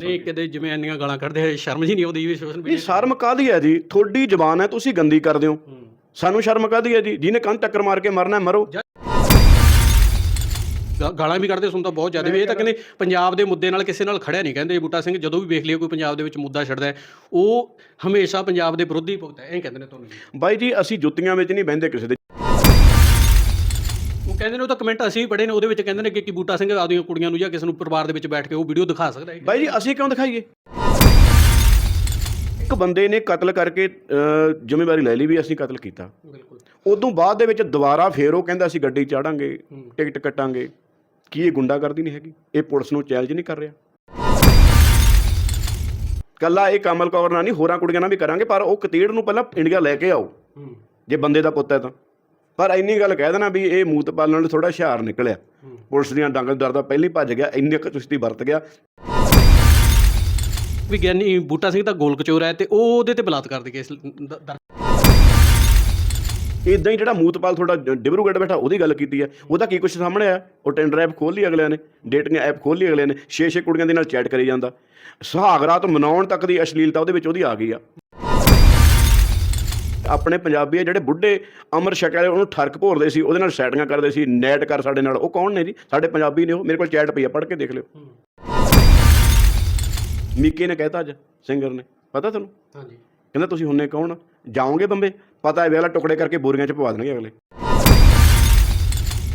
ਨਹੀਂ ਕਿਤੇ ਜਿਵੇਂ ਇੰਨੀਆਂ ਗਾਲਾਂ ਕੱਢਦੇ ਆ ਸ਼ਰਮ ਜੀ ਨਹੀਂ ਆਉਂਦੀ ਵੀ ਸੋਸ਼ਲ ਮੀਡੀਆ ਸ਼ਰਮ ਕਾਹਦੀ ਹੈ ਜੀ? ਤੁਹਾਡੀ ਜ਼ਬਾਨ ਹੈ ਤੁਸੀਂ ਗੰਦੀ ਕਰਦੇ ਹੋ। ਸਾਨੂੰ ਸ਼ਰਮ ਕਾਹਦੀ ਹੈ ਜੀ? ਜਿਹਨੇ ਕੰਨ ਟੱਕਰ ਮਾਰ ਕੇ ਮਰਨਾ ਹੈ, ਮਰੋ। ਗਾਲਾਂ ਵੀ ਕੱਢਦੇ ਸੁਣ ਤਾਂ ਬਹੁਤ ਜ਼ਿਆਦਾ। ਵੀ ਇਹ ਤਾਂ ਕਹਿੰਦੇ ਪੰਜਾਬ ਦੇ ਮੁੱਦੇ ਨਾਲ ਕਿਸੇ ਨਾਲ ਖੜਿਆ ਨਹੀਂ ਕਹਿੰਦੇ। ਬੂਟਾ ਸਿੰਘ ਜਦੋਂ ਵੀ ਵੇਖ ਲਿਆ ਕੋਈ ਪੰਜਾਬ ਦੇ ਵਿੱਚ ਮੁੱਦਾ ਛੱਡਦਾ ਹੈ, ਉਹ ਹਮੇਸ਼ਾ ਪੰਜਾਬ ਦੇ ਵਿਰੋਧੀ ਭੁਗਤਦਾ ਹੈ। ਐਂ ਕਹਿੰਦੇ ਨੇ ਤੁਹਾਨੂੰ ਬਾਈ ਜੀ ਅਸੀਂ ਜੁੱਤੀਆਂ ਵਿੱਚ ਨਹੀਂ ਬਹਿੰਦੇ ਕਿਸੇ ਦੇ ਕਹਿੰਦੇ ਨੇ ਉਹ ਤਾਂ ਕਮੈਂਟ ਅਸੀਂ ਵੀ ਪੜ੍ਹੇ ਨੇ ਉਹਦੇ ਵਿੱਚ ਕਹਿੰਦੇ ਨੇ ਕਿ ਕਿ ਬੂਟਾ ਸਿੰਘ ਆਪਦੀਆਂ ਕੁੜੀਆਂ ਨੂੰ ਜਾਂ ਕਿਸੇ ਨੂੰ ਪਰਿਵਾਰ ਦੇ ਵਿੱਚ ਬੈਠ ਕੇ ਉਹ ਵੀਡੀਓ ਦਿਖਾ ਸਕਦਾ ਹੈ। ਬਾਈ ਜੀ ਅਸੀਂ ਕਿਉਂ ਦਿਖਾਈਏ? ਇੱਕ ਬੰਦੇ ਨੇ ਕਤਲ ਕਰਕੇ ਅਹ, ਜ਼ਿੰਮੇਵਾਰੀ ਲੈ ਲਈ ਵੀ ਅਸੀਂ ਕਤਲ ਕੀਤਾ। ਬਿਲਕੁਲ। ਉਦੋਂ ਬਾਅਦ ਦੇ ਵਿੱਚ ਦੁਬਾਰਾ ਫੇਰ ਉਹ ਕਹਿੰਦਾ ਅਸੀਂ ਗੱਡੀ ਚਾੜਾਂਗੇ ਟਿਕਟ ਕੱਟਾਂਗੇ। ਕੀ ਇਹ ਗੁੰਡਾਗਰਦੀ ਨਹੀਂ ਹੈਗੀ? ਇਹ ਪੁਲਿਸ ਨੂੰ ਚੈਲੰਜ ਨਹੀਂ ਕਰ ਰਿਹਾ। ਕੱਲਾ ਇਹ ਕਮਲ ਕੌਰ ਨਾਲ ਨਹੀਂ ਹੋਰਾਂ ਕੁੜੀਆਂ ਨਾਲ ਵੀ ਕਰਾਂਗੇ ਪਰ ਉਹ ਕਤੀੜ ਨੂੰ ਪਹਿਲਾਂ ਇੰਡੀਆ ਲੈ ਕੇ ਆਓ। ਜੇ ਬੰਦੇ ਦਾ ਪੁੱਤ ਹੈ ਤਾਂ। ਪਰ ਇੰਨੀ ਗੱਲ ਕਹਿ ਦੇਣਾ ਵੀ ਇਹ ਮੂਤ ਪਾਲਣ ਨਾਲ ਥੋੜਾ ਹੁਸ਼ਿਆਰ ਨਿਕਲਿਆ। ਪੁਲਿਸ ਦੀਆਂ ਡੰਗਲ ਦਰਦਾ ਪਹਿਲੀ ਭੱਜ ਗਿਆ ਇੰਨੀ ਕੁ ਚੁਸਤੀ ਵਰਤ ਗਿਆ। ਵੀ ਗਿਆਨੀ ਬੂਟਾ ਸਿੰਘ ਤਾਂ ਗੋਲ ਕਚੋਰ ਹੈ ਤੇ ਉਹ ਉਹਦੇ ਤੇ ਬਲਾਤਕਾਰ ਦੇ ਕੇਸ ਇਦਾਂ ਹੀ ਜਿਹੜਾ ਮੂਤਪਾਲ ਤੁਹਾਡਾ ਡ- ਡਿਬਰੂਗੜ੍ਹ ਬੈਠਾ ਉਹਦੀ ਗੱਲ ਕੀਤੀ ਹੈ। ਉਹਦਾ ਕੀ ਕੁਝ ਸਾਹਮਣੇ ਆਇਆ? ਉਹ ਟੈਂਡਰ ਐਪ ਖੋਲ ਲਈ ਅਗਲਿਆਂ ਨੇ ਡੇਟਿੰਗ ਐਪ ਖੋਲ ਲਈ ਅਗਲਿਆਂ ਨੇ ਛੇ ਛੇ ਕੁੜੀਆਂ ਦੇ ਨਾਲ ਚੈਟ ਕਰੀ ਜਾਂਦਾ। ਸੁਹਾਗ ਰਾਤ ਮਨਾਉਣ ਤੱਕ ਦੀ ਅਸ਼ਲੀਲਤਾ ਉਹਦੇ ਵਿੱਚ ਉਹਦੀ ਆ ਗਈ ਆ। ਆਪਣੇ ਪੰਜਾਬੀ ਆ ਜਿਹੜੇ ਬੁੱਢੇ ਅਮਰ ਸ਼ਕਲ ਵਾਲੇ ਉਹਨੂੰ ਠਰਕ ਭੋਰਦੇ ਸੀ ਉਹਦੇ ਨਾਲ ਸੈਟਿੰਗਾਂ ਕਰਦੇ ਸੀ ਨੈਟ ਕਰ ਸਾਡੇ ਨਾਲ। ਉਹ ਕੌਣ ਨੇ ਜੀ? ਸਾਡੇ ਪੰਜਾਬੀ ਨੇ ਉਹ ਮੇਰੇ ਕੋਲ ਚੈਟ ਪਈ ਆ ਪੜ੍ਹ ਕੇ ਦੇਖ ਲਿਓ। ਮੀਕੇ ਨੇ ਕਹਿਤਾ ਅੱਜ ਸਿੰਗਰ ਨੇ। ਪਤਾ ਤੁਹਾਨੂੰ? ਹਾਂਜੀ। ਕਹਿੰਦਾ ਤੁਸੀਂ ਹੁੰਨੇ ਕੌਣ? ਜਾਓਗੇ ਬੰਬੇ? ਪਤਾ ਹੈ ਵੇਲਾ ਟੁਕੜੇ ਕਰਕੇ ਬੋਰੀਆਂ 'ਚ ਪਵਾ ਦੇਣਗੇ ਅਗਲੇ।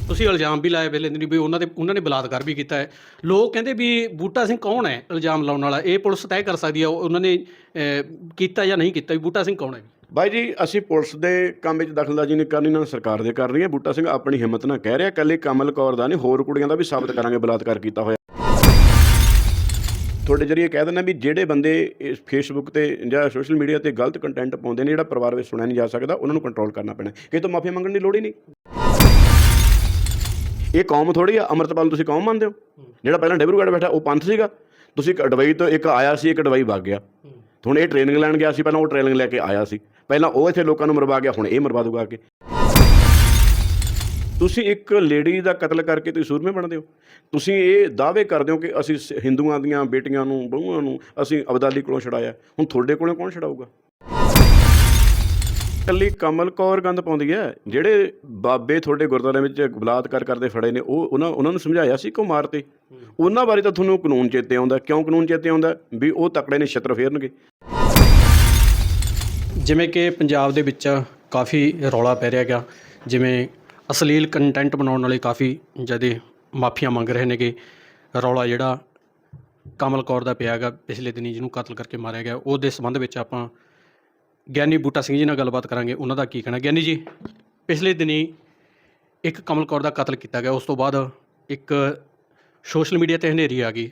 ਤੁਸੀਂ ਇਲਜ਼ਾਮ ਵੀ ਲਾਏ ਵੇਲੇ ਨਹੀਂ ਵੀ ਉਹਨਾਂ ਦੇ ਉਹਨਾਂ ਨੇ ਬਲਾਤਕਾਰ ਵੀ ਕੀਤਾ ਹੈ। ਲੋਕ ਕਹਿੰਦੇ ਵੀ ਬੂਟਾ ਸਿੰਘ ਕੌਣ ਹੈ ਇਲਜ਼ਾਮ ਲਾਉਣ ਵਾਲਾ? ਇਹ ਪੁਲਿਸ ਤੈਅ ਕਰ ਸਕਦੀ ਹੈ ਉਹ- ਉਹਨਾਂ ਨੇ ਕੀਤਾ ਜਾਂ ਨਹੀਂ ਕੀਤਾ ਵੀ ਬੂਟਾ ਸਿੰਘ ਕੌਣ ਹੈ? ਬਾਈ ਜੀ ਅਸੀਂ ਪੁਲਿਸ ਦੇ ਕੰਮ ਵਿੱਚ ਦਖਲਅੰਦਾਜ਼ੀ ਨਹੀਂ ਕਰਨੀ ਨਾ ਸਰਕਾਰ ਦੇ ਕਰ ਰਹੀ ਹੈ। ਬੂਟਾ ਸਿੰਘ ਆਪਣੀ ਹਿੰਮਤ ਨਾਲ ਕਹਿ ਰਿਹਾ ਕੱਲੇ ਕਮਲ ਕੌਰ ਦਾ ਨਹੀਂ ਹੋਰ ਕੁੜੀਆਂ ਦਾ ਵੀ ਸਾਬਤ ਕਰਾਂਗੇ ਬਲਾਤਕਾਰ ਕੀਤਾ ਹੋਇਆ। ਤੁਹਾਡੇ ਜਰੀਏ ਕਹਿ ਦਿੰਦਾ ਵੀ ਜਿਹੜੇ ਬੰਦੇ ਇਸ ਫੇਸਬੁੱਕ ਤੇ ਜਾਂ ਸੋਸ਼ਲ ਮੀਡੀਆ ਤੇ ਗਲਤ ਕੰਟੈਂਟ ਪਾਉਂਦੇ ਨੇ ਜਿਹੜਾ ਪਰਿਵਾਰ ਵਿੱਚ ਸੁਣਿਆ ਨਹੀਂ ਜਾ ਸਕਦਾ ਉਹਨਾਂ ਨੂੰ ਕੰਟਰੋਲ ਕਰਨਾ ਪੈਣਾ ਕਿ ਤੋਂ ਮਾਫੀ ਮੰਗਣ ਦੀ ਲੋੜ ਹੀ ਨਹੀਂ। ਇਹ ਕੌਮ ਥੋੜੀ ਆ ਅਮਰਤਪਾਲ ਤੁਸੀਂ ਕੌਮ ਮੰਨਦੇ ਹੋ? ਜਿਹੜਾ ਪਹਿਲਾਂ ਡਿਬਰੂਗੜ੍ਹ ਬੈਠਾ ਉਹ ਪੰਥ ਸੀਗਾ। ਤੁਸੀਂ ਇੱਕ ਡਬਈ ਤੋਂ ਇੱਕ ਆਇਆ ਸੀ ਇੱਕ ਡਬਈ ਵਗ ਗਿਆ। ਹੁਣ ਇਹ ਟ੍ਰੇਨਿੰਗ ਲੈਣ ਗਿਆ ਸੀ ਪਹਿਲਾਂ ਉਹ ਟ੍ਰੇਨਿੰਗ ਲੈ ਕੇ ਆਇਆ ਸੀ। ਪਹਿਲਾਂ ਉਹ ਇੱਥੇ ਲੋਕਾਂ ਨੂੰ ਮਰਵਾ ਗਿਆ ਹੁਣ ਇਹ ਮਰਵਾ ਦੂਗਾ ਅੱਗੇ ਤੁਸੀਂ ਇੱਕ ਲੇਡੀ ਦਾ ਕਤਲ ਕਰਕੇ ਤੁਸੀਂ ਸੂਰਮੇ ਬਣਦੇ ਹੋ। ਤੁਸੀਂ ਇਹ ਦਾਅਵੇ ਕਰਦੇ ਹੋ ਕਿ ਅਸੀਂ ਹਿੰਦੂਆਂ ਦੀਆਂ ਬੇਟੀਆਂ ਨੂੰ ਬਹੂਆਂ ਨੂੰ ਅਸੀਂ ਅਬਦਾਲੀ ਕੋਲੋਂ ਛਡਾਇਆ। ਹੁਣ ਤੁਹਾਡੇ ਕੋਲੋਂ ਕੌਣ ਛਡਾਊਗਾ? ਕੱਲੀ ਕਮਲ ਕੌਰ ਗੰਦ ਪਾਉਂਦੀ ਹੈ। ਜਿਹੜੇ ਬਾਬੇ ਤੁਹਾਡੇ ਗੁਰਦੁਆਰੇ ਵਿੱਚ ਬਲਾਤਕਾਰ ਕਰਦੇ ਫੜੇ ਨੇ ਉਹ ਉਹਨਾਂ ਉਹਨਾਂ ਨੂੰ ਸਮਝਾਇਆ ਸੀ ਕਿਉਂ ਮਾਰਤੇ। ਉਹਨਾਂ ਬਾਰੇ ਤਾਂ ਤੁਹਾਨੂੰ ਕਾਨੂੰਨ ਚੇਤੇ ਆਉਂਦਾ। ਕਿਉਂ ਕਾਨੂੰਨ ਚੇਤੇ ਆਉਂਦਾ? ਵੀ ਉਹ ਤਕੜੇ ਨੇ ਛਿੱਤਰ ਫੇਰਨਗੇ। ਜਿਵੇਂ ਕਿ ਪੰਜਾਬ ਦੇ ਵਿੱਚ ਕਾਫੀ ਰੌਲਾ ਪੈ ਰਿਹਾ ਗਾ ਜਿਵੇਂ ਅਸ਼ਲੀਲ ਕੰਟੈਂਟ ਬਣਾਉਣ ਵਾਲੇ ਕਾਫੀ ਜ਼ਿਆਦਾ ਮਾਫੀਆਂ ਮੰਗ ਰਹੇ ਨੇਗੇ। ਰੌਲਾ ਜਿਹੜਾ ਕਮਲ ਕੌਰ ਦਾ ਪਿਆ ਗਾ ਪਿਛਲੇ ਦਿਨੀ ਜਿਹਨੂੰ ਕਤਲ ਕਰਕੇ ਮਾਰਿਆ ਗਿਆ, ਉਹਦੇ ਸੰਬੰਧ ਵਿੱਚ ਆਪਾਂ ਗਿਆਨੀ ਬੂਟਾ ਸਿੰਘ ਜੀ ਨਾਲ ਗੱਲਬਾਤ ਕਰਾਂਗੇ। ਉਹਨਾਂ ਦਾ ਕੀ ਕਹਿਣਾ? ਗਿਆਨੀ ਜੀ, ਪਿਛਲੇ ਦਿਨੀ ਇੱਕ ਕਮਲ ਕੌਰ ਦਾ ਕਤਲ ਕੀਤਾ ਗਿਆ। ਉਸ ਤੋਂ ਬਾਅਦ ਇੱਕ ਸੋਸ਼ਲ ਮੀਡੀਆ ਤੇ ਹਨੇਰੀ ਆ ਗਈ,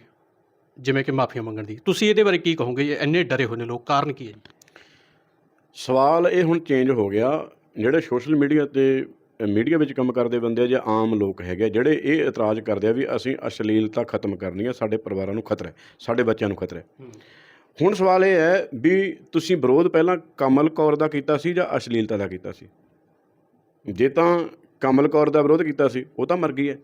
ਜਿਵੇਂ ਕਿ ਮਾਫੀਆਂ ਮੰਗਣ ਦੀ। ਤੁਸੀਂ ਇਹਦੇ ਬਾਰੇ ਕੀ ਕਹੋਗੇ? ਇੰਨੇ ਡਰੇ ਹੋਏ ਨੇ ਲੋਕ, ਕਾਰਨ ਕੀ ਹੈ ਜੀ? ਸਵਾਲ ਇਹ ਹੁਣ ਚੇਂਜ ਹੋ ਗਿਆ ਜਿਹੜੇ ਸੋਸ਼ਲ ਮੀਡੀਆ ਤੇ ਮੀਡੀਆ ਵਿੱਚ ਕੰਮ ਕਰਦੇ ਬੰਦੇ ਜਾਂ ਆਮ ਲੋਕ ਹੈਗੇ ਜਿਹੜੇ ਇਹ ਇਤਰਾਜ਼ ਕਰਦੇ ਆ ਵੀ ਅਸੀਂ ਅਸ਼ਲੀਲਤਾ ਖਤਮ ਕਰਨੀ ਹੈ ਸਾਡੇ ਪਰਿਵਾਰਾਂ ਨੂੰ ਖਤਰਾ ਹੈ ਸਾਡੇ ਬੱਚਿਆਂ ਨੂੰ ਖਤਰਾ ਹੈ। ਹੁਣ ਸਵਾਲ ਇਹ ਹੈ ਵੀ ਤੁਸੀਂ ਵਿਰੋਧ ਪਹਿਲਾਂ ਕਮਲ ਕੌਰ ਦਾ ਕੀਤਾ ਸੀ ਜਾਂ ਅਸ਼ਲੀਲਤਾ ਦਾ ਕੀਤਾ ਸੀ? ਜੇ ਤਾਂ ਕਮਲ ਕੌਰ ਦਾ ਵਿਰੋਧ ਕੀਤਾ ਸੀ ਉਹ ਤਾਂ ਮਰ ਗਈ ਹੈ।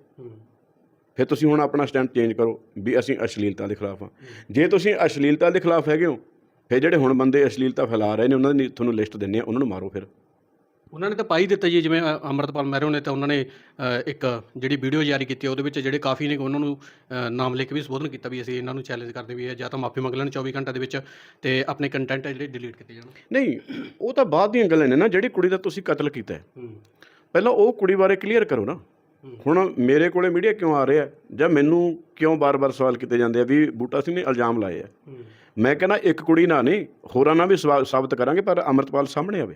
ਫਿਰ ਤੁਸੀਂ ਹੁਣ ਆਪਣਾ ਸਟੈਂਡ ਚੇਂਜ ਕਰੋ ਵੀ ਅਸੀਂ ਅਸ਼ਲੀਲਤਾ ਦੇ ਖਿਲਾਫ ਹਾਂ। ਜੇ ਤੁਸੀਂ ਅਸ਼ਲੀਲਤਾ ਦੇ ਖਿਲਾਫ ਹੈਗੇ ਹੋ ਫਿਰ ਜਿਹੜੇ ਹੁਣ ਬੰਦੇ ਅਸ਼ਲੀਲਤਾ ਫੈਲਾ ਰਹੇ ਨੇ ਉਹਨਾਂ ਦੀ ਤੁਹਾਨੂੰ ਲਿਸਟ ਦਿੰਨੇ ਆ ਉਹਨਾਂ ਨੂੰ ਮਾਰੋ ਫਿਰ। ਉਹਨਾਂ ਨੇ ਤਾਂ ਪਾਈ ਦਿੱਤਾ ਜੀ ਜਿਵੇਂ ਅ, ਅੰਮ੍ਰਿਤਪਾਲ ਮਹਿਰੋ ਨੇ ਤਾਂ ਉਹਨਾਂ ਨੇ ਅ, ਇੱਕ ਜਿਹੜੀ ਵੀਡੀਓ ਜਾਰੀ ਕੀਤੀ ਉਹਦੇ ਵਿੱਚ ਜਿਹੜੇ ਕਾਫੀ ਨੇ ਉਹਨਾਂ ਨੂੰ ਅ, ਨਾਮ ਲੈ ਕੇ ਵੀ ਸੰਬੋਧਨ ਕੀਤਾ ਵੀ ਅਸੀਂ ਇਹਨਾਂ ਨੂੰ ਚੈਲੰਜ ਕਰਦੇ ਵੀ ਹੈ ਜਾਂ ਤਾਂ ਮਾਫੀ ਮੰਗ ਲੈਣ 24 ਘੰਟੇ ਦੇ ਵਿੱਚ ਤੇ ਆਪਣੇ ਕੰਟੈਂਟ ਜਿਹੜੇ ਡਿਲੀਟ ਕੀਤੇ ਜਾਣ। ਨਹੀਂ ਉਹ ਤਾਂ ਬਾਅਦ ਦੀਆਂ ਗੱਲਾਂ ਨੇ ਨਾ ਜਿਹੜੀ ਕੁੜੀ ਦਾ ਤੁਸੀਂ ਕਤਲ ਕੀਤਾ ਹੈ। ਪਹਿਲਾਂ ਉਹ ਕੁੜੀ ਬਾਰੇ ਕਲੀਅਰ ਕਰੋ ਨਾ। ਹੁਣ ਮੇਰੇ ਕੋਲੇ ਮੀਡੀਆ ਕਿਉਂ ਆ ਰਿਹਾ ਜਾਂ ਮੈਨੂੰ ਕਿਉਂ ਬਾਰ-ਬਾਰ ਸਵਾਲ ਕੀਤੇ ਜਾਂਦੇ ਆ ਵੀ ਬੂਟਾ ਸਿੰਘ ਨੇ ਇਲਜ਼ਾਮ ਲਾਏ ਆ? ਮੈਂ ਕਹਿੰਦਾ ਇੱਕ ਕੁੜੀ ਨਾਲ ਨਹੀਂ, ਹੋਰਾਂ ਨਾਲ ਵੀ ਸਵਾ- ਸਾਬਤ ਕਰਾਂਗੇ, ਪਰ ਅਮਰਤਪਾਲ ਸਾਹਮਣੇ ਆਵੇ।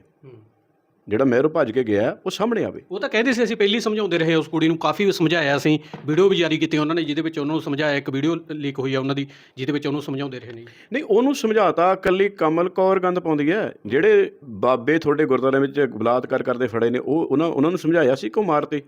ਜਿਹੜਾ ਮਹਿਰੋਂ ਭੱਜ ਕੇ ਗਿਆ ਉਹ ਸਾਹਮਣੇ ਆਵੇ। ਉਹ ਤਾਂ ਕਹਿੰਦੇ ਸੀ ਅਸੀਂ ਪਹਿਲੀ ਸਮਝਾਉਂਦੇ ਰਹੇ ਉਸ ਕੁੜੀ ਨੂੰ। ਕਾਫੀ ਸਮਝਾਇਆ ਅਸੀਂ ਵੀਡੀਓ ਵੀ ਜਾਰੀ ਕੀਤੀ ਉਹਨਾਂ ਨੇ ਜਿਹਦੇ ਵਿੱਚ ਉਹਨੂੰ ਸਮਝਾਇਆ ਇੱਕ ਵੀਡੀਓ ਲੀਕ ਹੋਈ ਆ ਉਹਨਾਂ ਦੀ ਜਿਹਦੇ ਵਿੱਚ ਉਹਨੂੰ ਸਮਝਾਉਂਦੇ ਰਹੇ ਨੇ। ਨਹੀਂ ਉਹਨੂੰ ਸਮਝਾਤਾ ਕੱਲੀ ਕਮਲ ਕੌਰ ਗੰਦ ਪਾਉਂਦੀ ਹੈ। ਜਿਹੜੇ ਬਾਬੇ ਤੁਹਾਡੇ ਗੁਰਦੁਆਰੇ ਵਿੱਚ ਬਲਾਤਕਾਰ ਕਰਦੇ ਫੜੇ ਨੇ ਉਹ ਉਹਨਾਂ ਉਹਨਾਂ ਨੂੰ ਸਮਝਾਇਆ ਸੀ ਕਿਉਂ ਮਾਰਤੇ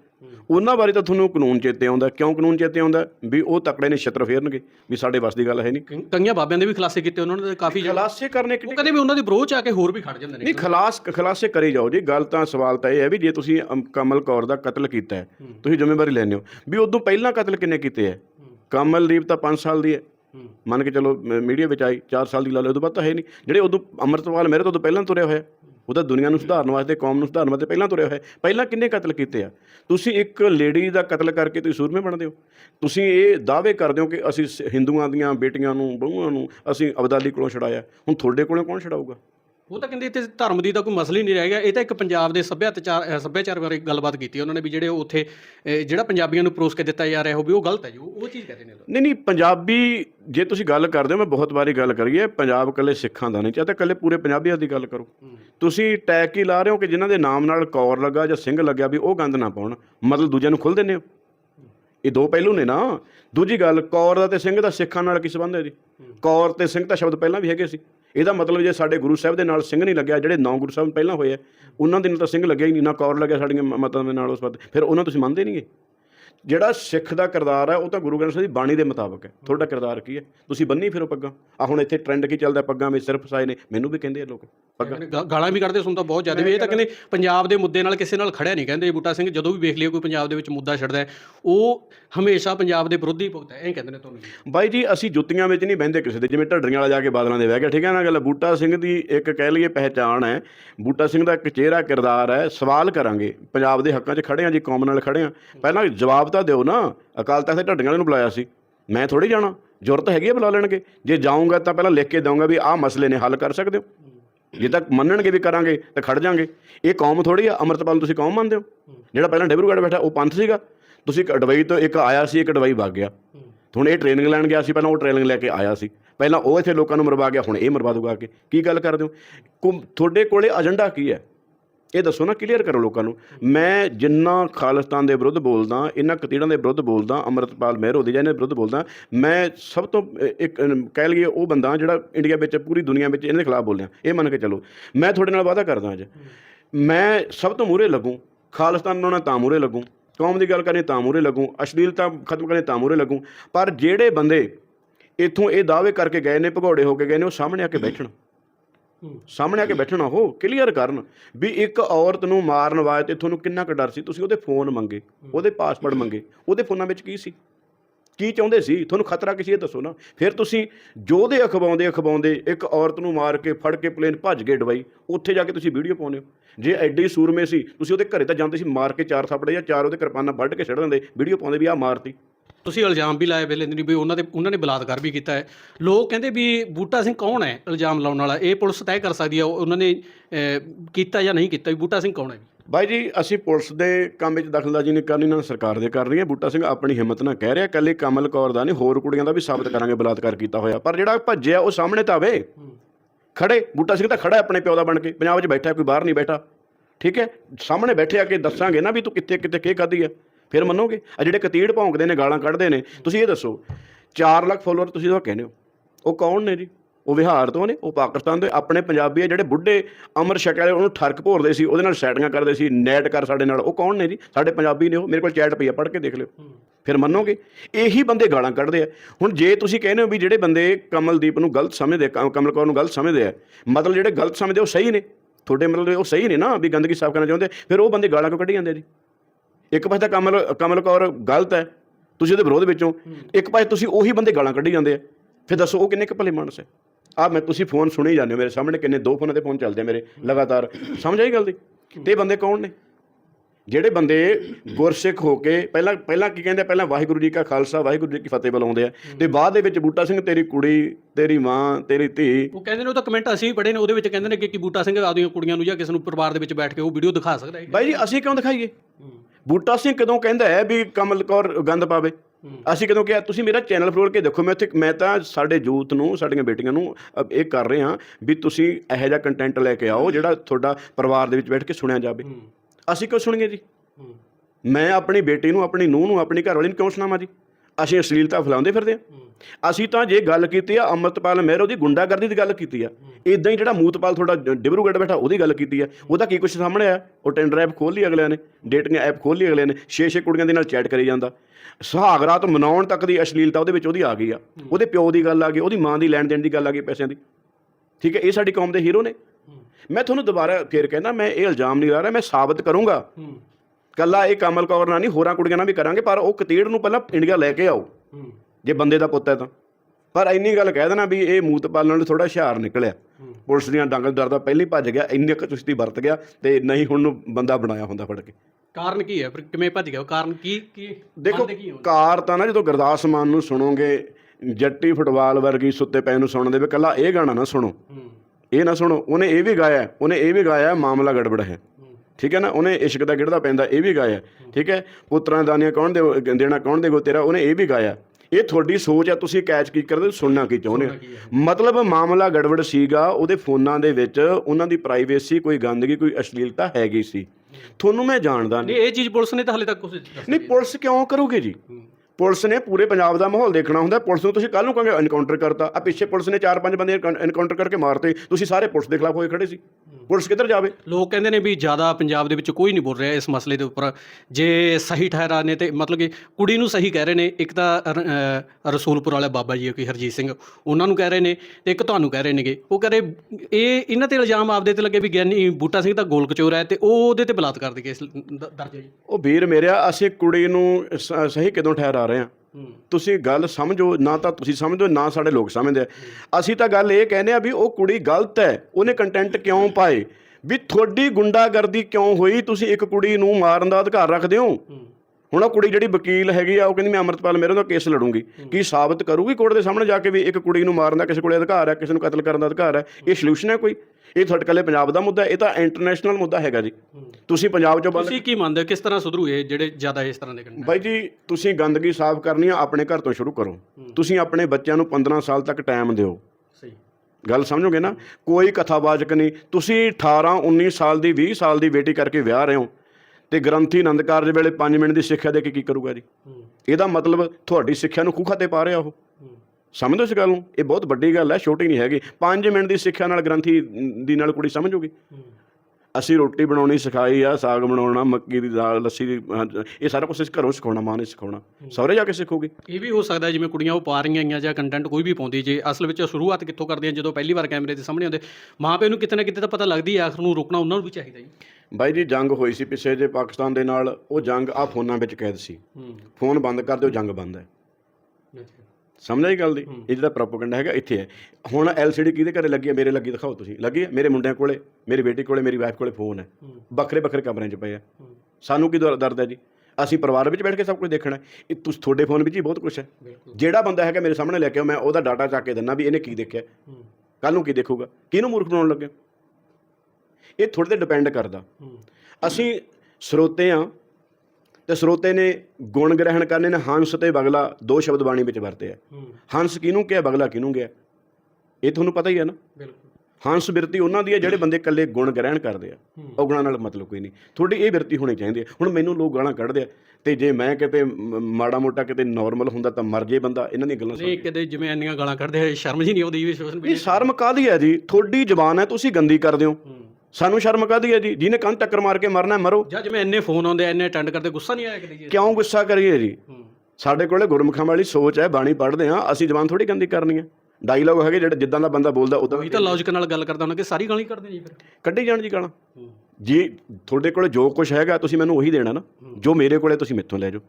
ਉਹਨਾਂ ਬਾਰੇ ਤਾਂ ਤੁਹਾਨੂੰ ਕਾਨੂੰਨ ਚੇਤੇ ਆਉਂਦਾ। ਕਿਉਂ ਕਾਨੂੰਨ ਚੇਤੇ ਆਉਂਦਾ? ਵੀ ਉਹ ਤਕੜੇ ਨੇ ਛਿੱਤਰ ਫੇਰਨਗੇ। ਵੀ ਸਾਡੇ ਵੱਸ ਦੀ ਗੱਲ ਹੈ ਨਹੀਂ। ਕਈ- ਕਈਆਂ ਬਾਬਿਆਂ ਦੇ ਵੀ ਖੁਲਾਸੇ ਕੀਤੇ ਉਹਨਾਂ ਨੇ ਕਾਫੀ ਖਲਾਸੇ ਕਰਨੇ ਉਹ ਕਹਿੰਦੇ ਵੀ ਉਹਨਾਂ ਦੀ ਬਰੋਹ ਚ ਆ ਕੇ ਹੋਰ ਵੀ ਖੜ ਜਾਂਦੇ ਨੇ। ਨਹੀਂ ਖਲਾਸ ਖਲਾਸੇ ਕਰੀ ਜਾਓ ਜੀ। ਗੱਲ ਤਾਂ ਸਵਾਲ ਤਾਂ ਇਹ ਹੈ ਵੀ ਜੇ ਤੁਸੀਂ ਅਮ- ਕਮਲ ਕੌਰ ਦਾ ਕਤਲ ਕੀਤਾ ਹੈ ਤੁਸੀਂ ਜ਼ਿੰਮੇਵਾਰੀ ਲੈਂਦੇ ਹੋ। ਵੀ ਉਦੋਂ ਪਹਿਲਾਂ ਕਤਲ ਕਿੰਨੇ ਕੀਤੇ ਹੈ? ਕਮਲਦੀਪ ਤਾਂ 5 ਸਾਲ ਦੀ ਹੈ। ਹੂੰ। ਮੰਨ ਕੇ ਚਲੋ ਮੀਡੀਆ ਵਿੱਚ ਆਈ 4 ਸਾਲ ਦੀ ਲਾ ਲਓ ਉਦੋਂ ਬਾਅਦ ਤਾਂ ਹੈ ਨਹੀਂ। ਜਿਹੜੇ ਉਦੋਂ ਅੰਮ੍ਰਿਤਪਾਲ ਮੇਰੇ ਤੋਂ ਉਦੋਂ ਪਹਿਲਾਂ ਤੁਰਿਆ ਹੋਇਆ ਉਹਦਾ ਦੁਨੀਆ ਨੂੰ ਸੁਧਾਰਨ ਵਾਸਤੇ ਕੌਮ ਨੂੰ ਸੁਧਾਰਨ ਵਾਸਤੇ ਪਹਿਲਾਂ ਤੁਰਿਆ ਹੋਇਆ ਪਹਿਲਾਂ ਕਿੰਨੇ ਕਤਲ ਕੀਤੇ ਆ? ਤੁਸੀਂ ਇੱਕ ਲੇਡੀ ਦਾ ਕਤਲ ਕਰਕੇ ਤੁਸੀਂ ਸੂਰਮੇ ਬਣਦੇ ਹੋ। ਤੁਸੀਂ ਇਹ ਦਾਅਵੇ ਕਰਦੇ ਹੋ ਕਿ ਅਸੀਂ ਸ- ਹਿੰਦੂਆਂ ਦੀਆਂ ਬੇਟੀਆਂ ਨੂੰ ਬਹੂਆਂ ਨੂੰ ਅਸੀਂ ਅਬਦਾਲੀ ਕੋਲੋਂ ਛਡਾਇਆ। ਹੁਣ ਤੁਹਾਡੇ ਕੋਲੋਂ ਕੌਣ ਛਡਾਊਗਾ? ਉਹ ਤਾਂ ਕਹਿੰਦੇ ਇੱਥੇ ਧਰਮ ਦੀ ਤਾਂ ਕੋਈ ਮਸਲਾ ਹੀ ਨਹੀਂ ਰਹਿ ਗਿਆ। ਇਹ ਤਾਂ ਇੱਕ ਪੰਜਾਬ ਦੇ ਸੱਭਿਆਚਾਰ ਸੱਭਿਆਚਾਰ ਬਾਰੇ ਗੱਲਬਾਤ ਕੀਤੀ ਉਹਨਾਂ ਨੇ ਵੀ ਜਿਹੜੇ ਉੱਥੇ ਜਿਹੜਾ ਪੰਜਾਬੀਆਂ ਨੂੰ ਪਰੋਸ ਕੇ ਦਿੱਤਾ ਜਾ ਰਿਹਾ ਉਹ ਵੀ ਉਹ ਗਲਤ ਹੈ ਜੀ। ਉਹ ਚੀਜ਼ ਕਹਿੰਦੇ ਨੇ। ਨਹੀਂ ਨਹੀਂ ਪੰਜਾਬੀ ਜੇ ਤੁਸੀਂ ਗੱਲ ਕਰਦੇ ਹੋ ਮੈਂ ਬਹੁਤ ਵਾਰੀ ਗੱਲ ਕਰੀ ਹੈ ਪੰਜਾਬ ਇਕੱਲੇ ਸਿੱਖਾਂ ਦਾ ਨਹੀਂ ਚਾਹਤਾ ਇਕੱਲੇ ਪੂਰੇ ਪੰਜਾਬੀਆਂ ਦੀ ਗੱਲ ਕਰੋ। ਤੁਸੀਂ ਟੈਗ ਹੀ ਲਾ ਰਹੇ ਹੋ ਕਿ ਜਿਨ੍ਹਾਂ ਦੇ ਨਾਮ ਨਾਲ ਕੌਰ ਲੱਗਾ ਜਾਂ ਸਿੰਘ ਲੱਗਿਆ ਵੀ ਉਹ ਗੰਦ ਨਾ ਪਾਉਣ ਮਤਲਬ ਦੂਜਿਆਂ ਨੂੰ ਖੁੱਲ ਦਿੰਦੇ ਹੋ? ਇਹ ਦੋ ਪਹਿਲੂ ਨੇ ਨਾ। ਦੂਜੀ ਗੱਲ ਕੌਰ ਦਾ ਤੇ ਸਿੰਘ ਦਾ ਸਿੱਖਾਂ ਨਾਲ ਕੀ ਸੰਬੰਧ ਹੈ ਜੀ? ਕੌਰ ਤੇ ਸਿੰਘ ਤਾਂ ਸ਼ਬਦ ਪਹਿਲਾਂ ਵੀ ਹੈਗੇ ਸੀ। ਇਹਦਾ ਮਤਲਬ ਜੇ ਸਾਡੇ ਗੁਰੂ ਸਾਹਿਬ ਦੇ ਨਾਲ ਸਿੰਘ ਨਹੀਂ ਲੱਗਿਆ, ਜਿਹੜੇ ਨੌ ਗੁਰੂ ਸਾਹਿਬ ਪਹਿਲਾਂ ਹੋਏ ਆ, ਉਹਨਾਂ ਦੇ ਨਾਲ ਤਾਂ ਸਿੰਘ ਲੱਗਿਆ ਹੀ ਨਹੀਂ, ਨਾ ਕੌਰ ਲੱਗਿਆ ਸਾਡੀਆਂ ਮਤਾਂ ਦੇ ਨਾਲ ਉਸ ਵਕਤ। ਫਿਰ ਉਹਨਾਂ ਤੁਸੀਂ ਮੰਨਦੇ ਨਹੀਂਗੇ? ਜਿਹੜਾ ਸਿੱਖ ਦਾ ਕਿਰਦਾਰ ਹੈ ਉਹ ਤਾਂ ਗੁਰੂ ਗ੍ਰੰਥ ਸਾਹਿਬ ਦੀ ਬਾਣੀ ਦੇ ਮੁਤਾਬਕ ਹੈ ਤੁਹਾਡਾ ਕਿਰਦਾਰ ਕੀ ਹੈ ਤੁਸੀਂ ਬੰਨੀ ਫਿਰੋ ਪੱਗਾਂ। ਆ ਹੁਣ ਇੱਥੇ ਟ੍ਰੈਂਡ ਕੀ ਚੱਲਦਾ, ਪੱਗਾਂ ਵਿੱਚ ਸਿਰਫ ਫਸਾਏ ਨੇ। ਮੈਨੂੰ ਵੀ ਕਹਿੰਦੇ ਆ ਲੋਕ। ਕਹਿੰਦੇ ਗਾ- ਗਾਲਾਂ ਵੀ ਕੱਢਦੇ ਸੁਣ ਤਾਂ ਬਹੁਤ ਜ਼ਿਆਦਾ ਵੀ। ਇਹ ਤਾਂ ਕਹਿੰਦੇ ਪੰਜਾਬ ਦੇ ਮੁੱਦੇ ਨਾਲ ਕਿਸੇ ਨਾਲ ਖੜਿਆ ਨਹੀਂ ਕਹਿੰਦੇ ਬੂਟਾ ਸਿੰਘ ਜਦੋਂ ਵੀ ਵੇਖ ਲਿਆ ਕੋਈ ਪੰਜਾਬ ਦੇ ਵਿੱਚ ਮੁੱਦਾ ਛੱਡਦਾ ਹੈ, ਉਹ ਹਮੇਸ਼ਾ ਪੰਜਾਬ ਦੇ ਵਿਰੋਧੀ ਭੁਗਤਾ ਹੈ ਇਹ ਕਹਿੰਦੇ ਨੇ ਤੁਹਾਨੂੰ। ਬਾਈ ਜੀ ਅਸੀਂ ਜੁੱਤੀਆਂ ਵਿੱਚ ਨਹੀਂ ਬਹਿੰਦੇ ਕਿਸੇ ਦੇ ਜਿਵੇਂ ਢੱਡਰੀਆਂ ਵਾਲਾ ਜਾ ਕੇ ਬਾਦਲਾਂ ਦੇ ਬਹਿ ਗਿਆ ਠੀਕ ਹੈ ਨਾ ਗੱਲ? ਬੂਟਾ ਸਿੰਘ ਦੀ ਇੱਕ ਕਹਿ ਲਈਏ ਪਹਿਚਾਣ ਹੈ ਬੂਟਾ ਸਿੰਘ ਦਾ ਇੱਕ ਚਿਹਰਾ ਕਿਰਦਾਰ ਹੈ ਸਵਾਲ ਕਰਾਂਗੇ। ਪੰਜਾਬ ਦੇ ਹੱਕਾਂ 'ਚ ਖੜੇ ਆ ਜੀ ਕੌਮ ਨਾਲ ਖੜੇ ਆ ਪਹਿਲਾਂ ਜਵਾਬ ਤਾਂ ਦਿਓ ਨਾ ਅਕਾਲ ਤਖਤ ਦੇ ਢੱਡਰੀਆਂ ਵਾਲੇ ਨੂੰ ਬੁਲਾਇਆ ਸੀ। ਮੈਂ ਥੋੜੀ ਜਾਣਾ ਜ਼ਰੂਰਤ ਹੈਗੀ ਹੈ ਬੁਲਾ ਲੈਣਗੇ ਜੇ ਜਾਊਂਗਾ ਤਾਂ ਪਹਿਲਾਂ ਲਿਖ ਕੇ ਦਊਂਗਾ ਵੀ ਆਹ ਮਸਲੇ ਨੇ ਹੱਲ ਕਰ ਸਕਦੇ ਹੋ। ਜੇ ਤੱਕ ਮੰਨਣਗੇ ਵੀ ਕਰਾਂਗੇ ਤਾਂ ਖੜ ਜਾਾਂਗੇ। ਇਹ ਕੌਮ ਥੋੜੀ ਆ ਅਮਰਤਪਾਲ ਤੁਸੀਂ ਕੌਮ ਮੰਨਦੇ ਹੋ? ਜਿਹੜਾ ਪਹਿਲਾਂ ਡਿਬਰੂਗੜ੍ਹ ਬੈਠਾ ਉਹ ਪੰਥ ਸੀਗਾ। ਤੁਸੀਂ ਇੱਕ ਡਬਈ ਤੋਂ ਇੱਕ ਆਇਆ ਸੀ ਇੱਕ ਡਬਈ ਵਗ ਗਿਆ। ਹੁਣ ਇਹ ਟ੍ਰੇਨਿੰਗ ਲੈਣ ਗਿਆ ਸੀ ਪਹਿਲਾਂ ਉਹ ਟ੍ਰੇਨਿੰਗ ਲੈ ਕੇ ਆਇਆ ਸੀ। ਪਹਿਲਾਂ ਉਹ ਇੱਥੇ ਲੋਕਾਂ ਨੂੰ ਮਰਵਾ ਗਿਆ ਹੁਣ ਇਹ ਮਰਵਾ ਦੂਗਾ ਕਿ ਕੀ ਗੱਲ ਕਰਦੇ ਹੋ? ਤੁਹਾਡੇ ਕੋਲੇ ਏਜੰਡਾ ਕੀ ਹੈ? ਇਹ ਦੱਸੋ ਨਾ ਕਲੀਅਰ ਕਰੋ ਲੋਕਾਂ ਨੂੰ। ਮੈਂ ਜਿੰਨਾ ਖਾਲਿਸਤਾਨ ਦੇ ਵਿਰੁੱਧ ਬੋਲਦਾ ਇਹਨਾਂ ਕਤੀੜਾਂ ਦੇ ਵਿਰੁੱਧ ਬੋਲਦਾ, ਅਮਰਤਪਾਲ ਮਹਿਰੋ ਦੇ ਜਾਂ ਇਹਨਾਂ ਦੇ ਵਿਰੁੱਧ ਬੋਲਦਾ, ਮੈਂ ਸਭ ਤੋਂ ਇੱਕ ਕਹਿ ਲਈਏ ਉਹ ਬੰਦਾ ਜਿਹੜਾ ਇੰਡੀਆ ਵਿੱਚ, ਪੂਰੀ ਦੁਨੀਆ ਵਿੱਚ ਇਹਨਾਂ ਦੇ ਖਿਲਾਫ ਬੋਲਿਆ। ਇਹ ਮੰਨ ਕੇ ਚੱਲੋ। ਮੈਂ ਤੁਹਾਡੇ ਨਾਲ ਵਾਅਦਾ ਕਰਦਾ ਅੱਜ। ਮੈਂ ਸਭ ਤੋਂ ਮੂਹਰੇ ਲੱਗੂ, ਖਾਲਿਸਤਾਨ ਬਣਾਉਣਾ ਤਾਂ ਮੂਹਰੇ ਲੱਗੂ, ਕੌਮ ਦੀ ਗੱਲ ਕਰਨੀ ਤਾਂ ਮੂਹਰੇ ਲੱਗੂ, ਅਸ਼ਲੀਲਤਾ ਖਤਮ ਕਰਨੀ ਤਾਂ ਮੂਹਰੇ ਲੱਗੂ, ਪਰ ਜਿਹੜੇ ਬੰਦੇ ਇੱਥੋਂ ਇਹ ਦਾਅਵੇ ਕਰਕੇ ਗਏ ਨੇ, ਭਗੌੜੇ ਹੋ ਕੇ ਗਏ ਨੇ, ਉਹ ਸਾਹਮਣੇ ਆ ਕੇ ਬੈਠਣ। ਸਾਹਮਣੇ ਆ ਕੇ ਬੈਠਣਾ ਹੋ ਕਲੀਅਰ ਕਰਨ ਵੀ ਇੱਕ ਔਰਤ ਨੂੰ ਮਾਰਨ ਵਾਸਤੇ ਤੁਹਾਨੂੰ ਕਿੰਨਾ ਕੁ ਡਰ ਸੀ? ਤੁਸੀਂ ਉਹਦੇ ਫੋਨ ਮੰਗੇ ਉਹਦੇ ਪਾਸਵਰਡ ਮੰਗੇ ਉਹਦੇ ਫੋਨਾਂ ਵਿੱਚ ਕੀ ਸੀ? ਕੀ ਚਾਹੁੰਦੇ ਸੀ? ਤੁਹਾਨੂੰ ਖਤਰਾ ਕਿਸੇ ਦੱਸੋ ਨਾ। ਫਿਰ ਤੁਸੀਂ ਜੋਧੇ ਅਖਵਾਉਂਦੇ ਅਖਵਾਉਂਦੇ ਇੱਕ ਔਰਤ ਨੂੰ ਮਾਰ ਕੇ ਫੜ ਕੇ ਪਲੇਨ ਭੱਜ ਗਏ ਡਬਈ ਉੱਥੇ ਜਾ ਕੇ ਤੁਸੀਂ ਵੀਡੀਓ ਪਾਉਂਦੇ ਹੋ। ਜੇ ਐਡੀ ਸੂਰਮੇ ਸੀ ਤੁਸੀਂ ਉਹਦੇ ਘਰੇ ਤਾਂ ਜਾਂਦੇ ਸੀ ਮਾਰ ਕੇ ਚਾਰ ਥਾਪੜੇ ਜਾਂ ਚਾਰ ਉਹਦੇ ਕਿਰਪਾਨਾਂ ਵੱਢ ਕੇ ਛੱਡ ਦਿੰਦੇ ਵੀਡੀਓ ਪਾਉਂਦੇ ਵੀ ਆਹ ਮਾਰਤੀ। ਤੁਸੀਂ ਇਲਜ਼ਾਮ ਵੀ ਲਾਏ ਵੇਲੇ ਨਹੀਂ ਵੀ ਉਹਨਾਂ ਦੇ ਉਹਨਾਂ ਨੇ ਬਲਾਤਕਾਰ ਵੀ ਕੀਤਾ ਹੈ। ਲੋਕ ਕਹਿੰਦੇ ਵੀ ਬੂਟਾ ਸਿੰਘ ਕੌਣ ਹੈ ਇਲਜ਼ਾਮ ਲਾਉਣ ਵਾਲਾ? ਇਹ ਪੁਲਿਸ ਤੈਅ ਕਰ ਸਕਦੀ ਹੈ ਉਹ- ਉਹਨਾਂ ਨੇ ਕੀਤਾ ਜਾਂ ਨਹੀਂ ਕੀਤਾ ਵੀ ਬੂਟਾ ਸਿੰਘ ਕੌਣ ਹੈ? ਬਾਈ ਜੀ, ਅਸੀਂ ਪੁਲਿਸ ਦੇ ਕੰਮ ਵਿੱਚ ਦਖਲਅੰਦਾਜ਼ੀ ਨਹੀਂ ਕਰਨੀ, ਨਾ ਸਰਕਾਰ ਦੇ ਕਰ ਰਹੀ ਹੈ। ਬੂਟਾ ਸਿੰਘ ਆਪਣੀ ਹਿੰਮਤ ਨਾਲ ਕਹਿ ਰਿਹਾ ਕੱਲੇ ਕਮਲ ਕੌਰ ਦਾ ਨਹੀਂ, ਹੋਰ ਕੁੜੀਆਂ ਦਾ ਵੀ ਸਾਬਤ ਕਰਾਂਗੇ, ਬਲਾਤਕਾਰ ਕੀਤਾ ਹੋਇਆ। ਪਰ ਜਿਹੜਾ ਭੱਜਿਆ, ਉਹ ਸਾਹਮਣੇ ਤਾਂ ਆਵੇ। ਖੜੇ, ਬੂਟਾ ਸਿੰਘ ਤਾਂ ਖੜਾ ਆਪਣੇ ਪਿਓ ਦਾ ਬਣ ਕੇ। ਪੰਜਾਬ 'ਚ ਬੈਠਾ ਕੋਈ ਬਾਹਰ ਨਹੀਂ ਬੈਠਾ। ਠੀਕ ਹੈ? ਸਾਹਮਣੇ ਬੈਠੇ ਆ ਕੇ ਦੱਸਾਂਗੇ ਨਾ ਵੀ ਤੂੰ ਕਿੱਥੇ ਕਿੱਥੇ ਕੀ ਖਾਧੀ ਹੈ। ਫਿਰ ਮੰਨੋਗੇ? ਆ ਜਿਹੜੇ ਕਤੀੜ ਭੌਂਕਦੇ ਨੇ ਗਾਲਾਂ ਕੱਢਦੇ ਨੇ ਤੁਸੀਂ ਇਹ ਦੱਸੋ 4 ਲੱਖ ਫਾਲੋਅਰ ਤੁਸੀਂ ਤਾਂ ਕਹਿੰਦੇ ਹੋ। ਉਹ ਕੌਣ ਨੇ ਜੀ? ਉਹ ਵਿਹਾਰ ਤੋਂ ਨੇ ਉਹ ਪਾਕਿਸਤਾਨ ਦੇ ਆਪਣੇ ਪੰਜਾਬੀ ਆ ਜਿਹੜੇ ਬੁੱਢੇ ਅਮਰ ਸ਼ਕਲ ਵਾਲੇ ਉਹਨੂੰ ਠਰਕ ਭੋਰਦੇ ਸੀ ਉਹਦੇ ਨਾਲ ਸੈਟਿੰਗਾਂ ਕਰਦੇ ਸੀ ਨੈਟ ਕਰ ਸਾਡੇ ਨਾਲ। ਉਹ ਕੌਣ ਨੇ ਜੀ? ਸਾਡੇ ਪੰਜਾਬੀ ਨੇ ਉਹ ਮੇਰੇ ਕੋਲ ਚੈਟ ਪਈ ਆ ਪੜ੍ਹ ਕੇ ਦੇਖ ਲਿਓ। ਫਿਰ ਮੰਨੋਗੇ? ਇਹੀ ਬੰਦੇ ਗਾਲਾਂ ਕੱਢਦੇ ਆ। ਹੁਣ ਜੇ ਤੁਸੀਂ ਕਹਿੰਦੇ ਹੋ ਵੀ ਜਿਹੜੇ ਬੰਦੇ ਕਮਲਦੀਪ ਨੂੰ ਗਲਤ ਸਮਝਦੇ ਕਮਲ ਕੌਰ ਨੂੰ ਗਲਤ ਸਮਝਦੇ ਆ ਮਤਲਬ ਜਿਹੜੇ ਗਲਤ ਸਮਝਦੇ ਉਹ ਸਹੀ ਨੇ। ਤੁਹਾਡੇ ਮਤਲਬ ਉਹ ਸਹੀ ਨੇ ਨਾ ਵੀ ਗੰਦਗੀ ਸਾਫ਼ ਕਰਨਾ ਚਾਹੁੰਦੇ ਫਿਰ ਉਹ ਬੰਦੇ ਗਾਲਾਂ ਕਿਉਂ ਕੱਢੀ ਜਾਂਦੇ ਜੀ? ਇੱਕ ਪਾਸੇ ਤਾਂ ਕਮਲ ਕਮਲ ਕੌਰ ਗਲਤ ਹੈ ਤੁਸੀਂ ਉਹਦੇ ਵਿਰੋਧ ਵਿੱਚੋਂ ਇੱਕ ਪਾਸੇ ਤੁਸੀਂ ਉਹੀ ਬੰਦੇ ਗਾਲਾਂ ਕੱਢੀ ਜਾਂਦੇ ਆ। ਫਿਰ ਦੱਸੋ ਉਹ ਕਿੰਨੇ ਕੁ ਭਲੇ ਮਾਨਸ ਹੈ? ਆ ਮੈਂ ਤੁਸੀਂ ਫੋਨ ਸੁਣੀ ਜਾਂਦੇ ਹੋ ਮੇਰੇ ਸਾਹਮਣੇ ਕਿੰਨੇ ਦੋ ਫੋਨਾਂ ਤੇ ਫੋਨ ਚੱਲਦੇ ਆ ਮੇਰੇ ਲਗਾਤਾਰ। ਸਮਝ ਆਈ ਗੱਲ ਦੀ? ਤੇ ਬੰਦੇ ਕੌਣ ਨੇ? ਜਿਹੜੇ ਬੰਦੇ ਗੁਰਸਿੱਖ ਹੋ ਕੇ ਪਹਿਲਾਂ ਪਹਿਲਾਂ ਕੀ ਕਹਿੰਦੇ? ਪਹਿਲਾਂ ਵਾਹਿਗੁਰੂ ਜੀ ਕਾ ਖਾਲਸਾ ਵਾਹਿਗੁਰੂ ਜੀ ਕੀ ਫਤਿਹ ਬੁਲਾਉਂਦੇ ਆ। ਤੇ ਬਾਅਦ ਦੇ ਵਿੱਚ ਬੂਟਾ ਸਿੰਘ ਤੇਰੀ ਕੁੜੀ ਤੇਰੀ ਮਾਂ ਤੇਰੀ ਧੀ। ਉਹ ਕਹਿੰਦੇ ਨੇ ਉਹ ਤਾਂ ਕਮੈਂਟ ਅਸੀਂ ਵੀ ਪੜ੍ਹੇ ਨੇ ਉਹਦੇ ਵਿੱਚ ਕਹਿੰਦੇ ਨੇ ਕਿ ਕਿ ਬੂਟਾ ਸਿੰਘ ਆਪਦੀਆਂ ਕੁੜੀਆਂ ਨੂੰ ਜਾਂ ਕਿਸੇ ਨੂੰ ਪਰਿਵਾਰ ਦੇ ਵਿੱਚ ਬੈਠ ਕੇ ਉਹ ਵੀਡੀਓ ਦਿਖਾ ਸਕਦਾ ਹੈ। ਬਾਈ ਜੀ ਅਸੀਂ ਕਿਉਂ ਦਿਖਾਈਏ? ਬੂਟਾ ਸਿੰਘ ਕਦੋਂ ਕਹਿੰਦਾ ਹੈ ਵੀ ਕਮਲ ਕੌਰ ਗੰਦ ਪਾਵੇ? ਅਸੀਂ ਕਦੋਂ ਕਿਹਾ ਤੁਸੀਂ ਮੇਰਾ ਚੈਨਲ ਫਲੋਰ ਕੇ ਦੇਖੋ ਮੈਂ ਉੱਥੇ ਮੈਂ ਤਾਂ ਸਾਡੇ ਯੂਥ ਨੂੰ ਸਾਡੀਆਂ ਬੇਟੀਆਂ ਨੂੰ ਇਹ ਕਰ ਰਹੇ ਹਾਂ ਵੀ ਤੁਸੀਂ ਇਹੋ ਜਿਹਾ ਕੰਟੈਂਟ ਲੈ ਕੇ ਆਓ ਜਿਹੜਾ ਤੁਹਾਡਾ ਪਰਿਵਾਰ ਦੇ ਵਿੱਚ ਬੈਠ ਕੇ ਸੁਣਿਆ ਜਾਵੇ। ਅਸੀਂ ਕਿਉਂ ਸੁਣੀਏ ਜੀ? ਮੈਂ ਆਪਣੀ ਬੇਟੀ ਨੂੰ ਆਪਣੀ ਨੂੰਹ ਨੂੰ ਆਪਣੀ ਘਰਵਾਲੀ ਨੂੰ ਕਿਉਂ ਸੁਣਾਵਾਂ ਜੀ? ਅਸੀਂ ਅਸ਼ਲੀਲਤਾ ਫੈਲਾਉਂਦੇ ਫਿਰਦੇ ਹਾਂ। ਅਸੀਂ ਤਾਂ ਜੇ ਗੱਲ ਕੀਤੀ ਆ ਅੰਮ੍ਰਿਤਪਾਲ ਮਹਿਰੋ ਦੀ ਗੁੰਡਾਗਰਦੀ ਦੀ ਗੱਲ ਕੀਤੀ ਆ। ਇਦਾਂ ਹੀ ਜਿਹੜਾ ਮੂਤਪਾਲ ਤੁਹਾਡਾ ਡਿਬਰੂਗੜ੍ਹ ਬੈਠਾ ਉਹਦੀ ਗੱਲ ਕੀਤੀ ਆ। ਉਹਦਾ ਕੀ ਕੁਝ ਸਾਹਮਣੇ ਆਇਆ ਉਹ ਟੈਂਡਰ ਐਪ ਖੋਲ ਲਈ ਅਗਲਿਆਂ ਨੇ ਡੇਟਿੰਗ ਐਪ ਖੋਲ ਲਈ ਅਗਲਿਆਂ ਨੇ ਛੇ ਛੇ ਕੁੜੀਆਂ ਦੇ ਨਾਲ ਚੈਟ ਕਰੀ ਜਾਂਦਾ। ਸੁਹਾਗ ਰਾਤ ਮਨਾਉਣ ਤੱਕ ਦੀ ਅਸ਼ਲੀਲਤਾ ਉਹਦੇ ਵਿੱਚ ਉਹਦੀ ਆ ਗਈ ਆ। ਉਹਦੇ ਪਿਓ ਦੀ ਗੱਲ ਆ ਗਈ ਉਹਦੀ ਮਾਂ ਦੀ ਲੈਣ ਦੇਣ ਦੀ ਗੱਲ ਆ ਗਈ ਪੈਸਿਆਂ ਦੀ। ਠੀਕ ਹੈ ਇਹ ਸਾਡੀ ਕੌਮ ਦੇ ਹੀਰੋ ਨੇ। ਮੈਂ ਤੁਹਾਨੂੰ ਦੁਬਾਰਾ ਫੇਰ ਕਹਿੰਦਾ ਮੈਂ ਇਹ ਇਲਜ਼ਾਮ ਨਹੀਂ ਲਾ ਰਿਹਾ ਮੈਂ ਸਾਬਤ ਕਰੂੰਗਾ। ਕੱਲਾ ਇਹ ਕਮਲ ਕੌਰ ਨਾਲ ਨਹੀਂ ਹੋਰਾਂ ਕੁੜੀਆਂ ਨਾਲ ਵੀ ਕਰਾਂਗੇ ਪਰ ਉਹ ਕਤੀੜ ਨੂੰ ਪਹਿਲਾਂ ਇੰਡੀਆ ਲੈ ਕੇ ਆਓ। ਜੇ ਬੰਦੇ ਦਾ ਪੁੱਤ ਹੈ ਤਾਂ। ਪਰ ਇੰਨੀ ਗੱਲ ਕਹਿ ਦੇਣਾ ਵੀ ਇਹ ਮੂਤਪਾਲ ਨਾਲ ਥੋੜਾ ਹੁਸ਼ਿਆਰ ਨਿਕਲਿਆ। ਪੁਲਿਸ ਦੀਆਂ ਡੰਗ ਡਰਦਾ ਪਹਿਲੀ ਭੱਜ ਗਿਆ ਇੰਨੀ ਕੁ ਚੁਸਤੀ ਵਰਤ ਗਿਆ ਤੇ ਨਹੀਂ ਹੁਣ ਨੂੰ ਬੰਦਾ ਬਣਾਇਆ ਹੁੰਦਾ ਫੜ ਕੇ। ਕਾਰਨ ਕੀ ਹੈ? ਫਿਰ ਕਿਵੇਂ ਭੱਜ ਗਿਆ ਉਹ? ਕਾਰਨ ਕੀ ਕੀ ਦੇਖੋ ਕਾਰ ਤਾਂ ਨਾ ਜਦੋਂ ਗੁਰਦਾਸ ਮਾਨ ਨੂੰ ਸੁਣੋਗੇ ਜੱਟੀ ਫੁੱਟਬਾਲ ਵਰਗੀ ਸੁੱਤੇ ਪੈ ਨੂੰ ਸੁਣਨ ਦੇ ਵੀ ਕੱਲਾ ਇਹ ਗਾਣਾ ਨਾ ਸੁਣੋ। ਇਹ ਨਾ ਸੁਣੋ ਉਹਨੇ ਇਹ ਵੀ ਗਾਇਆ ਉਹਨੇ ਇਹ ਵੀ ਗਾਇਆ ਮਾਮਲਾ ਗੜਬੜ ਹੂੰ। ਠੀਕ ਹੈ ਨਾ? ਉਹਨੇ ਇਸ਼ਕ ਦਾ ਗਿੜਦਾ ਪੈਂਦਾ ਇਹ ਵੀ ਗਾਇਆ। ਠੀਕ ਹੈ? ਪੁੱਤਰਾਂ ਦਾਨੀਆਂ ਕੌਣ ਦੇ ਦੇਣਾ ਕੌਣ ਦੇ ਗੋ ਤੇਰਾ? ਉਹਨੇ ਇਹ ਵੀ ਗਾਇਆ। ਇਹ ਤੁਹਾਡੀ ਸੋਚ ਹੈ ਤੁਸੀਂ ਕੈਚ ਕੀ ਕਰਦੇ ਸੁਣਨਾ ਕੀ ਚਾਹੁੰਦੇ ਮਤਲਬ ਮਾਮਲਾ ਗੜਬੜ ਸੀਗਾ ਉਹਦੇ ਫੋਨਾਂ ਦੇ ਵਿੱਚ ਉਹਨਾਂ ਦੀ ਪ੍ਰਾਈਵੇਸੀ ਕੋਈ ਗੰਦਗੀ ਕੋਈ ਅਸ਼ਲੀਲਤਾ ਹੈਗੀ ਸੀ। ਤੁਹਾਨੂੰ ਮੈਂ ਜਾਣਦਾ ਨਹੀਂ ਇਹ ਚੀਜ਼ ਪੁਲਿਸ ਨੇ ਤਾਂ ਹਲੇ ਤੱਕ ਕੁਝ ਨਹੀਂ ਪੁਲਿਸ ਕਿਉਂ ਕਰੂਗੀ ਜੀ। ਪੁਲਿਸ ਨੇ ਪੂਰੇ ਪੰਜਾਬ ਦਾ ਮਾਹੌਲ ਦੇਖਣਾ ਹੁੰਦਾ ਪੁਲਿਸ ਨੂੰ ਤੁਸੀਂ ਕੱਲ ਨੂੰ ਕਹਾਂਗੇ ਐਨਕਾਊਂਟਰ ਕਰਤਾ। ਆ ਪਿੱਛੇ ਪੁਲਿਸ ਨੇ ਚਾਰ ਪੰਜ ਬੰਦੇ ਐਨਕਾਊਂਟਰ ਕਰਕੇ ਮਾਰਤੇ। ਤੁਸੀਂ ਸਾਰੇ ਪੁਲਿਸ ਦੇ ਖਿਲਾਫ ਹੋਏ ਖੜੇ ਸੀ। ਪੁਲਿਸ ਕਿੱਧਰ ਜਾਵੇ? ਲੋਕ ਕਹਿੰਦੇ ਨੇ ਵੀ ਜ਼ਿਆਦਾ ਪੰਜਾਬ ਦੇ ਵਿੱਚ ਕੋਈ ਨਹੀਂ ਬੋਲ ਰਿਹਾ ਇਸ ਮਸਲੇ ਦੇ ਉੱਪਰ। ਜੇ ਸਹੀ ਠਹਿਰਾ ਨੇ ਤੇ ਮਤਲਬ ਕਿ ਕੁੜੀ ਨੂੰ ਸਹੀ ਕਹਿ ਰਹੇ ਨੇ ਇੱਕ ਤਾਂ ਰ- ਰਸੂਲਪੁਰ ਵਾਲੇ ਬਾਬਾ ਜੀ ਕੋਈ ਹਰਜੀਤ ਸਿੰਘ ਉਹਨਾਂ ਨੂੰ ਕਹਿ ਰਹੇ ਨੇ ਤੇ ਇੱਕ ਤੁਹਾਨੂੰ ਕਹਿ ਰਹੇ ਨੇਗੇ। ਉਹ ਕਹ ਰਹੇ ਇਹ ਇਹਨਾਂ ਤੇ ਇਲਜ਼ਾਮ ਆਪਦੇ ਤੇ ਲੱਗੇ ਵੀ ਗਿਆਨੀ ਬੂਟਾ ਸਿੰਘ ਤਾਂ ਗੋਲ ਕਚੋਰ ਹੈ ਤੇ ਉਹ ਉਹਦੇ ਤੇ ਬਲਾਤਕਾਰ ਦੇ ਕੇਸ ਦ- ਦਰਜ ਹੈ ਜੀ। ਉਹ ਵੀਰ ਮੇਰਿਆ ਅਸੀਂ ਕੁੜੀ ਨੂੰ ਸ- ਸਹੀ ਕਿਦੋਂ ਠਹਿਰਾ ਰਹੇ ਹੂੰ? ਤੁਸੀਂ ਗੱਲ ਸਮਝੋ ਨਾ ਤਾਂ ਤੁਸੀਂ ਸਮਝੋ ਨਾ ਸਾਡੇ ਲੋਕ ਸਮਝਦੇ। ਅਸੀਂ ਤਾਂ ਗੱਲ ਇਹ ਕਹਿੰਦੇ ਆ ਵੀ ਉਹ ਕੁੜੀ ਗਲਤ ਹੈ ਉਹਨੇ ਕੰਟੈਂਟ ਕਿਉਂ ਪਾਏ? ਵੀ ਤੁਹਾਡੀ ਗੁੰਡਾਗਰਦੀ ਕਿਉਂ ਹੋਈ? ਤੁਸੀਂ ਇੱਕ ਕੁੜੀ ਨੂੰ ਮਾਰਨ ਦਾ ਅਧਿਕਾਰ ਰੱਖਦੇ ਹੋ? ਹੁਣ ਉਹ ਕੁੜੀ ਜਿਹੜੀ ਵਕੀਲ ਹੈਗੀ ਆ ਉਹ ਕਹਿੰਦੀ ਮੈਂ ਅਮਰਤਪਾਲ ਮੇਰੇ ਦਾ ਕੇਸ ਲੜੂੰਗੀ। ਕੀ ਸਾਬਤ ਕਰੂਗੀ ਕੋਰਟ ਦੇ ਸਾਹਮਣੇ ਜਾ ਕੇ ਵੀ ਇੱਕ ਕੁੜੀ ਨੂੰ ਮਾਰਨ ਦਾ ਕਿਸੇ ਕੋਲੇ ਅਧਿਕਾਰ ਹੈ ਕਿਸੇ ਨੂੰ ਕਤਲ ਕਰਨ ਦਾ ਅਧਿਕਾਰ ਹੈ? ਇਹ ਸੋਲੂਸ਼ਨ ਹੈ ਕੋਈ? ਇਹ ਤੁਹਾਡੇ ਕੱਲੇ ਪੰਜਾਬ ਦਾ ਮੁੱਦਾ ਇਹ ਤਾਂ ਇੰਟਰਨੈਸ਼ਨਲ ਮੁੱਦਾ ਹੈਗਾ ਜੀ। ਤੁਸੀਂ ਪੰਜਾਬ ਚੋਂ ਬੰਦ ਤੁਸੀਂ ਕੀ ਮੰਨਦੇ ਹੋ? ਕਿਸ ਤਰ੍ਹਾਂ ਸੁਧਰੂ ਇਹ ਜਿਹੜੇ ਜ਼ਿਆਦਾ ਇਸ ਤਰ੍ਹਾਂ ਦੇ ਕੰਟੈਂਟ? ਬਾਈ ਜੀ ਤੁਸੀਂ ਗੰਦਗੀ ਸਾਫ਼ ਕਰਨੀ ਆ ਆਪਣੇ ਘਰ ਤੋਂ ਸ਼ੁਰੂ ਕਰੋ। ਤੁਸੀਂ ਆਪਣੇ ਬੱਚਿਆਂ ਨੂੰ 15 ਸਾਲ ਤੱਕ ਟਾਈਮ ਦਿਓ। ਸਹੀ। ਗੱਲ ਸਮਝੋਗੇ ਨਾ? ਕੋਈ ਕਥਾਵਾਚਕ ਨਹੀਂ। ਤੁਸੀਂ 18 19 ਸਾਲ ਦੀ 20 ਸਾਲ ਦੀ ਬੇਟੀ ਕਰਕੇ ਵਿਆਹ ਰਹੇ ਹੋ। ਤੇ ਗ੍ਰੰਥੀ ਆਨੰਦ ਕਾਰਜ ਵੇਲੇ 5 ਮਿੰਟ ਦੀ ਸਿੱਖਿਆ ਦੇ ਕੇ ਕੀ ਕਰੂਗਾ ਜੀ? ਇਹਦਾ ਮਤਲਬ ਤੁਹਾਡੀ ਸਿੱਖਿਆ ਨੂੰ ਖੂਖਾ ਤੇ ਪਾ ਰਿਹਾ ਉਹ। ਸਮਝਦੇ ਇਸ ਗੱਲ ਨੂੰ? ਇਹ ਬਹੁਤ ਵੱਡੀ ਗੱਲ ਹੈ ਛੋਟੀ ਨਹੀਂ ਹੈਗੀ। 5 ਮਿੰਟ ਦੀ ਸਿੱਖਿਆ ਨਾਲ ਗ੍ਰੰਥੀ ਦੀ ਨਾਲ ਕੁੜੀ ਸਮਝੂਗੀ ਅਸੀਂ ਰੋਟੀ ਬਣਾਉਣੀ ਸਿਖਾਈ ਆ ਸਾਗ ਬਣਾਉਣਾ ਮੱਕੀ ਦੀ ਦਾਲ ਲੱਸੀ ਦੀ ਇਹ ਸਾਰਾ ਕੁਝ ਘਰੋਂ ਸਿਖਾਉਣਾ ਮਾਂ ਨੇ ਸਿਖਾਉਣਾ। ਸਹੁਰੇ ਜਾ ਕੇ ਸਿੱਖੋਗੇ। ਇਹ ਵੀ ਹੋ ਸਕਦਾ ਜਿਵੇਂ ਕੁੜੀਆਂ ਉਹ ਪਾ ਰਹੀਆਂ ਆਈਆਂ ਜਾਂ ਕੰਟੈਂਟ ਕੋਈ ਵੀ ਪਾਉਂਦੀ ਜੇ ਅਸਲ ਵਿੱਚ ਸ਼ੁਰੂਆਤ ਕਿੱਥੋਂ ਕਰਦੀਆਂ ਜਦੋਂ ਪਹਿਲੀ ਵਾਰ ਕੈਮਰੇ ਦੇ ਸਾਹਮਣੇ ਆਉਂਦੇ ਮਾਂ ਪਿਓ ਨੂੰ ਕਿਤੇ ਨਾ ਕਿਤੇ ਤਾਂ ਪਤਾ ਲੱਗਦੀ ਆਖਰ ਨੂੰ ਰੋਕਣਾ ਉਹਨਾਂ ਨੂੰ ਵੀ ਚਾਹੀਦਾ ਜੀ। ਬਾਈ ਜੀ ਜੰਗ ਹੋਈ ਸੀ ਪਿੱਛੇ ਜੇ ਪਾਕਿਸਤਾਨ ਦੇ ਨਾਲ ਉਹ ਜੰਗ ਆ ਫੋਨਾਂ ਵਿੱਚ ਕੈਦ ਸੀ। ਫੋਨ ਬੰਦ ਕਰ ਦਿਓ ਜੰਗ ਬੰਦ ਹੈ। ਸਮਝ ਆਈ ਗੱਲ ਦੀ? ਇਹ ਜਿਹੜਾ ਪ੍ਰੋਪਗੈਂਡਾ ਹੈਗਾ ਇੱਥੇ ਹੈ। ਹੁਣ ਐਲਸੀਡੀ ਕਿਹਦੇ ਘਰੇ ਲੱਗੀ ਹੈ? ਮੇਰੇ ਲੱਗੀ ਦਿਖਾਓ ਤੁਸੀਂ। ਲੱਗੀ ਹੈ? ਮੇਰੇ ਮੁੰਡਿਆਂ ਕੋਲੇ ਮੇਰੀ ਬੇਟੀ ਕੋਲੇ ਮੇਰੀ ਵਾਈਫ ਕੋਲੇ ਫੋਨ ਹੈ। ਵੱਖਰੇ ਵੱਖਰੇ ਕਮਰਿਆਂ 'ਚ ਪਏ ਆ। ਸਾਨੂੰ ਕੀ ਦਰ- ਦਰਦ ਹੈ ਜੀ? ਅਸੀਂ ਪਰਿਵਾਰ ਵਿੱਚ ਬੈਠ ਕੇ ਸਭ ਕੁਝ ਦੇਖਣਾ। ਇਹ ਤੁਸੀਂ ਤੁਹਾਡੇ ਫੋਨ ਵਿੱਚ ਹੀ ਬਹੁਤ ਕੁਝ ਹੈ। ਜਿਹੜਾ ਬੰਦਾ ਹੈਗਾ ਮੇਰੇ ਸਾਹਮਣੇ ਲੈ ਕੇ ਆਓ ਮੈਂ ਉਹਦਾ ਡਾਟਾ ਚੱਕ ਕੇ ਦਿੰਦਾ ਵੀ ਇਹਨੇ ਕੀ ਦੇਖਿਆ। ਕੱਲ ਨੂੰ ਕੀ ਦੇਖੂਗਾ? ਕਿਹਨੂੰ ਮੂਰਖ ਬਣਾਉਣ ਲੱਗੇ ਇਹ ਤੁਹਾਡੇ ਤੇ ਡਿਪੈਂਡ ਕਰਦਾ। ਅਸੀਂ ਸਰੋਤੇ ਆ ਤੇ ਸਰੋਤੇ ਨੇ ਗੁਣ ਗ੍ਰਹਿਣ ਕਰਨੇ ਨੇ ਹੰਸ ਤੇ ਬਗਲਾ ਦੋ ਸ਼ਬਦ ਬਾਣੀ ਵਿੱਚ ਵਰਤੇ ਆ। ਹੂੰ। ਹੰਸ ਕਿਹਨੂੰ ਕਿਹਾ ਬਗਲਾ ਕਿਹਨੂੰ ਗਿਆ? ਇਹ ਤੁਹਾਨੂੰ ਪਤਾ ਹੀ ਹੈ ਨਾ। ਬਿਲਕੁਲ। ਹੰਸ ਬਿਰਤੀ ਉਹਨਾਂ ਦੀ ਹੈ ਜਿਹੜੇ ਬੰਦੇ ਇਕੱਲੇ ਗੁਣ ਗ੍ਰਹਿਣ ਕਰਦੇ ਆ। ਹੂੰ। ਔਗਣਾ ਨਾਲ ਮਤਲਬ ਕੋਈ ਨਹੀਂ। ਤੁਹਾਡੀ ਇਹ ਬਿਰਤੀ ਹੋਣੀ ਚਾਹੀਦੀ ਹੈ। ਹੁਣ ਮੈਨੂੰ ਲੋਕ ਗਾਲਾਂ ਕੱਢਦੇ ਆ ਤੇ ਜੇ ਮੈਂ ਕਿਤੇ ਮਾੜਾ ਮੋਟਾ ਕਿਤੇ ਨਾਰਮਲ ਹੁੰਦਾ ਤਾਂ ਮਰ ਜੇ ਬੰਦਾ। ਇਹਨਾਂ ਦੀਆਂ ਗੱਲਾਂ ਸੁਣ ਨਹੀਂ ਕਿਤੇ ਜਿਵੇਂ ਇੰਨੀਆਂ ਗਾਲਾਂ ਕੱਢਦੇ ਹੋਏ ਸ਼ਰਮ ਜੀ ਨਹੀਂ ਆਉਂਦੀ ਵੀ ਸੋਸ਼ਲ ਇਹ ਮੀਡੀਆ ਸ਼ਰਮ ਕਾਹਦੀ ਹੈ ਜੀ? ਤੁਹਾਡੀ ਜ਼ਬਾਨ ਹੈ ਤੁਸੀਂ ਗੰਦੀ ਕਰਦੇ ਹੂੰ। ਸਾਨੂੰ ਸ਼ਰਮ ਕਾਹਦੀ ਹੈ ਜੀ? ਜਿਹਨੇ ਕੰਨ ਟੱਕਰ ਮਾਰ ਕੇ ਮਰਨਾ ਮਰੋ। ਜਾਂ ਜਿਵੇਂ ਇੰਨੇ ਫੋਨ ਆਉਂਦੇ ਇੰਨੇ ਅਟੈਂਡ ਕਰਦੇ ਗੁੱਸਾ ਨਹੀਂ ਆਇਆ ਕਦੇ ਜੀ? ਕਿਉਂ ਗੁੱਸਾ ਕਰੀਏ ਜੀ? ਸਾਡੇ ਕੋਲੇ ਗੁਰਮੁਖਾਂ ਵਾਲੀ ਸੋਚ ਹੈ ਬਾਣੀ ਪੜ੍ਹਦੇ ਆ ਅਸੀਂ ਜ਼ਬਾਨ ਥੋੜੀ ਗੰਦੀ ਕਰਨੀ ਹੈ। ਡਾਇਲੌਗ ਹੈਗੇ ਜਿਹੜੇ ਜਿੱਦਾਂ ਦਾ ਬੰਦਾ ਬੋਲਦਾ ਉਦਾਂ ਉਹੀ ਤਾਂ ਲੌਜੀਕ ਨਾਲ ਗੱਲ ਕਰਦਾ ਉਹਨਾਂ ਕਿ ਸਾਰੀ ਗਾਲਾਂ ਹੀ ਕੱਢਦੇ ਜੀ ਫਿਰ। ਕੱਢੀ ਜਾਣ ਜੀ ਗਾਲਾਂ। ਜੀ ਤੁਹਾਡੇ ਕੋਲੇ ਜੋ ਕੁਝ ਹੈਗਾ ਤੁਸੀਂ ਮੈਨੂੰ ਉਹੀ ਦੇਣਾ ਨਾ। ਜੋ ਮੇਰੇ ਕੋਲੇ ਤੁਸੀਂ ਮੈਥੋਂ ਲੈ ਜਾਓ।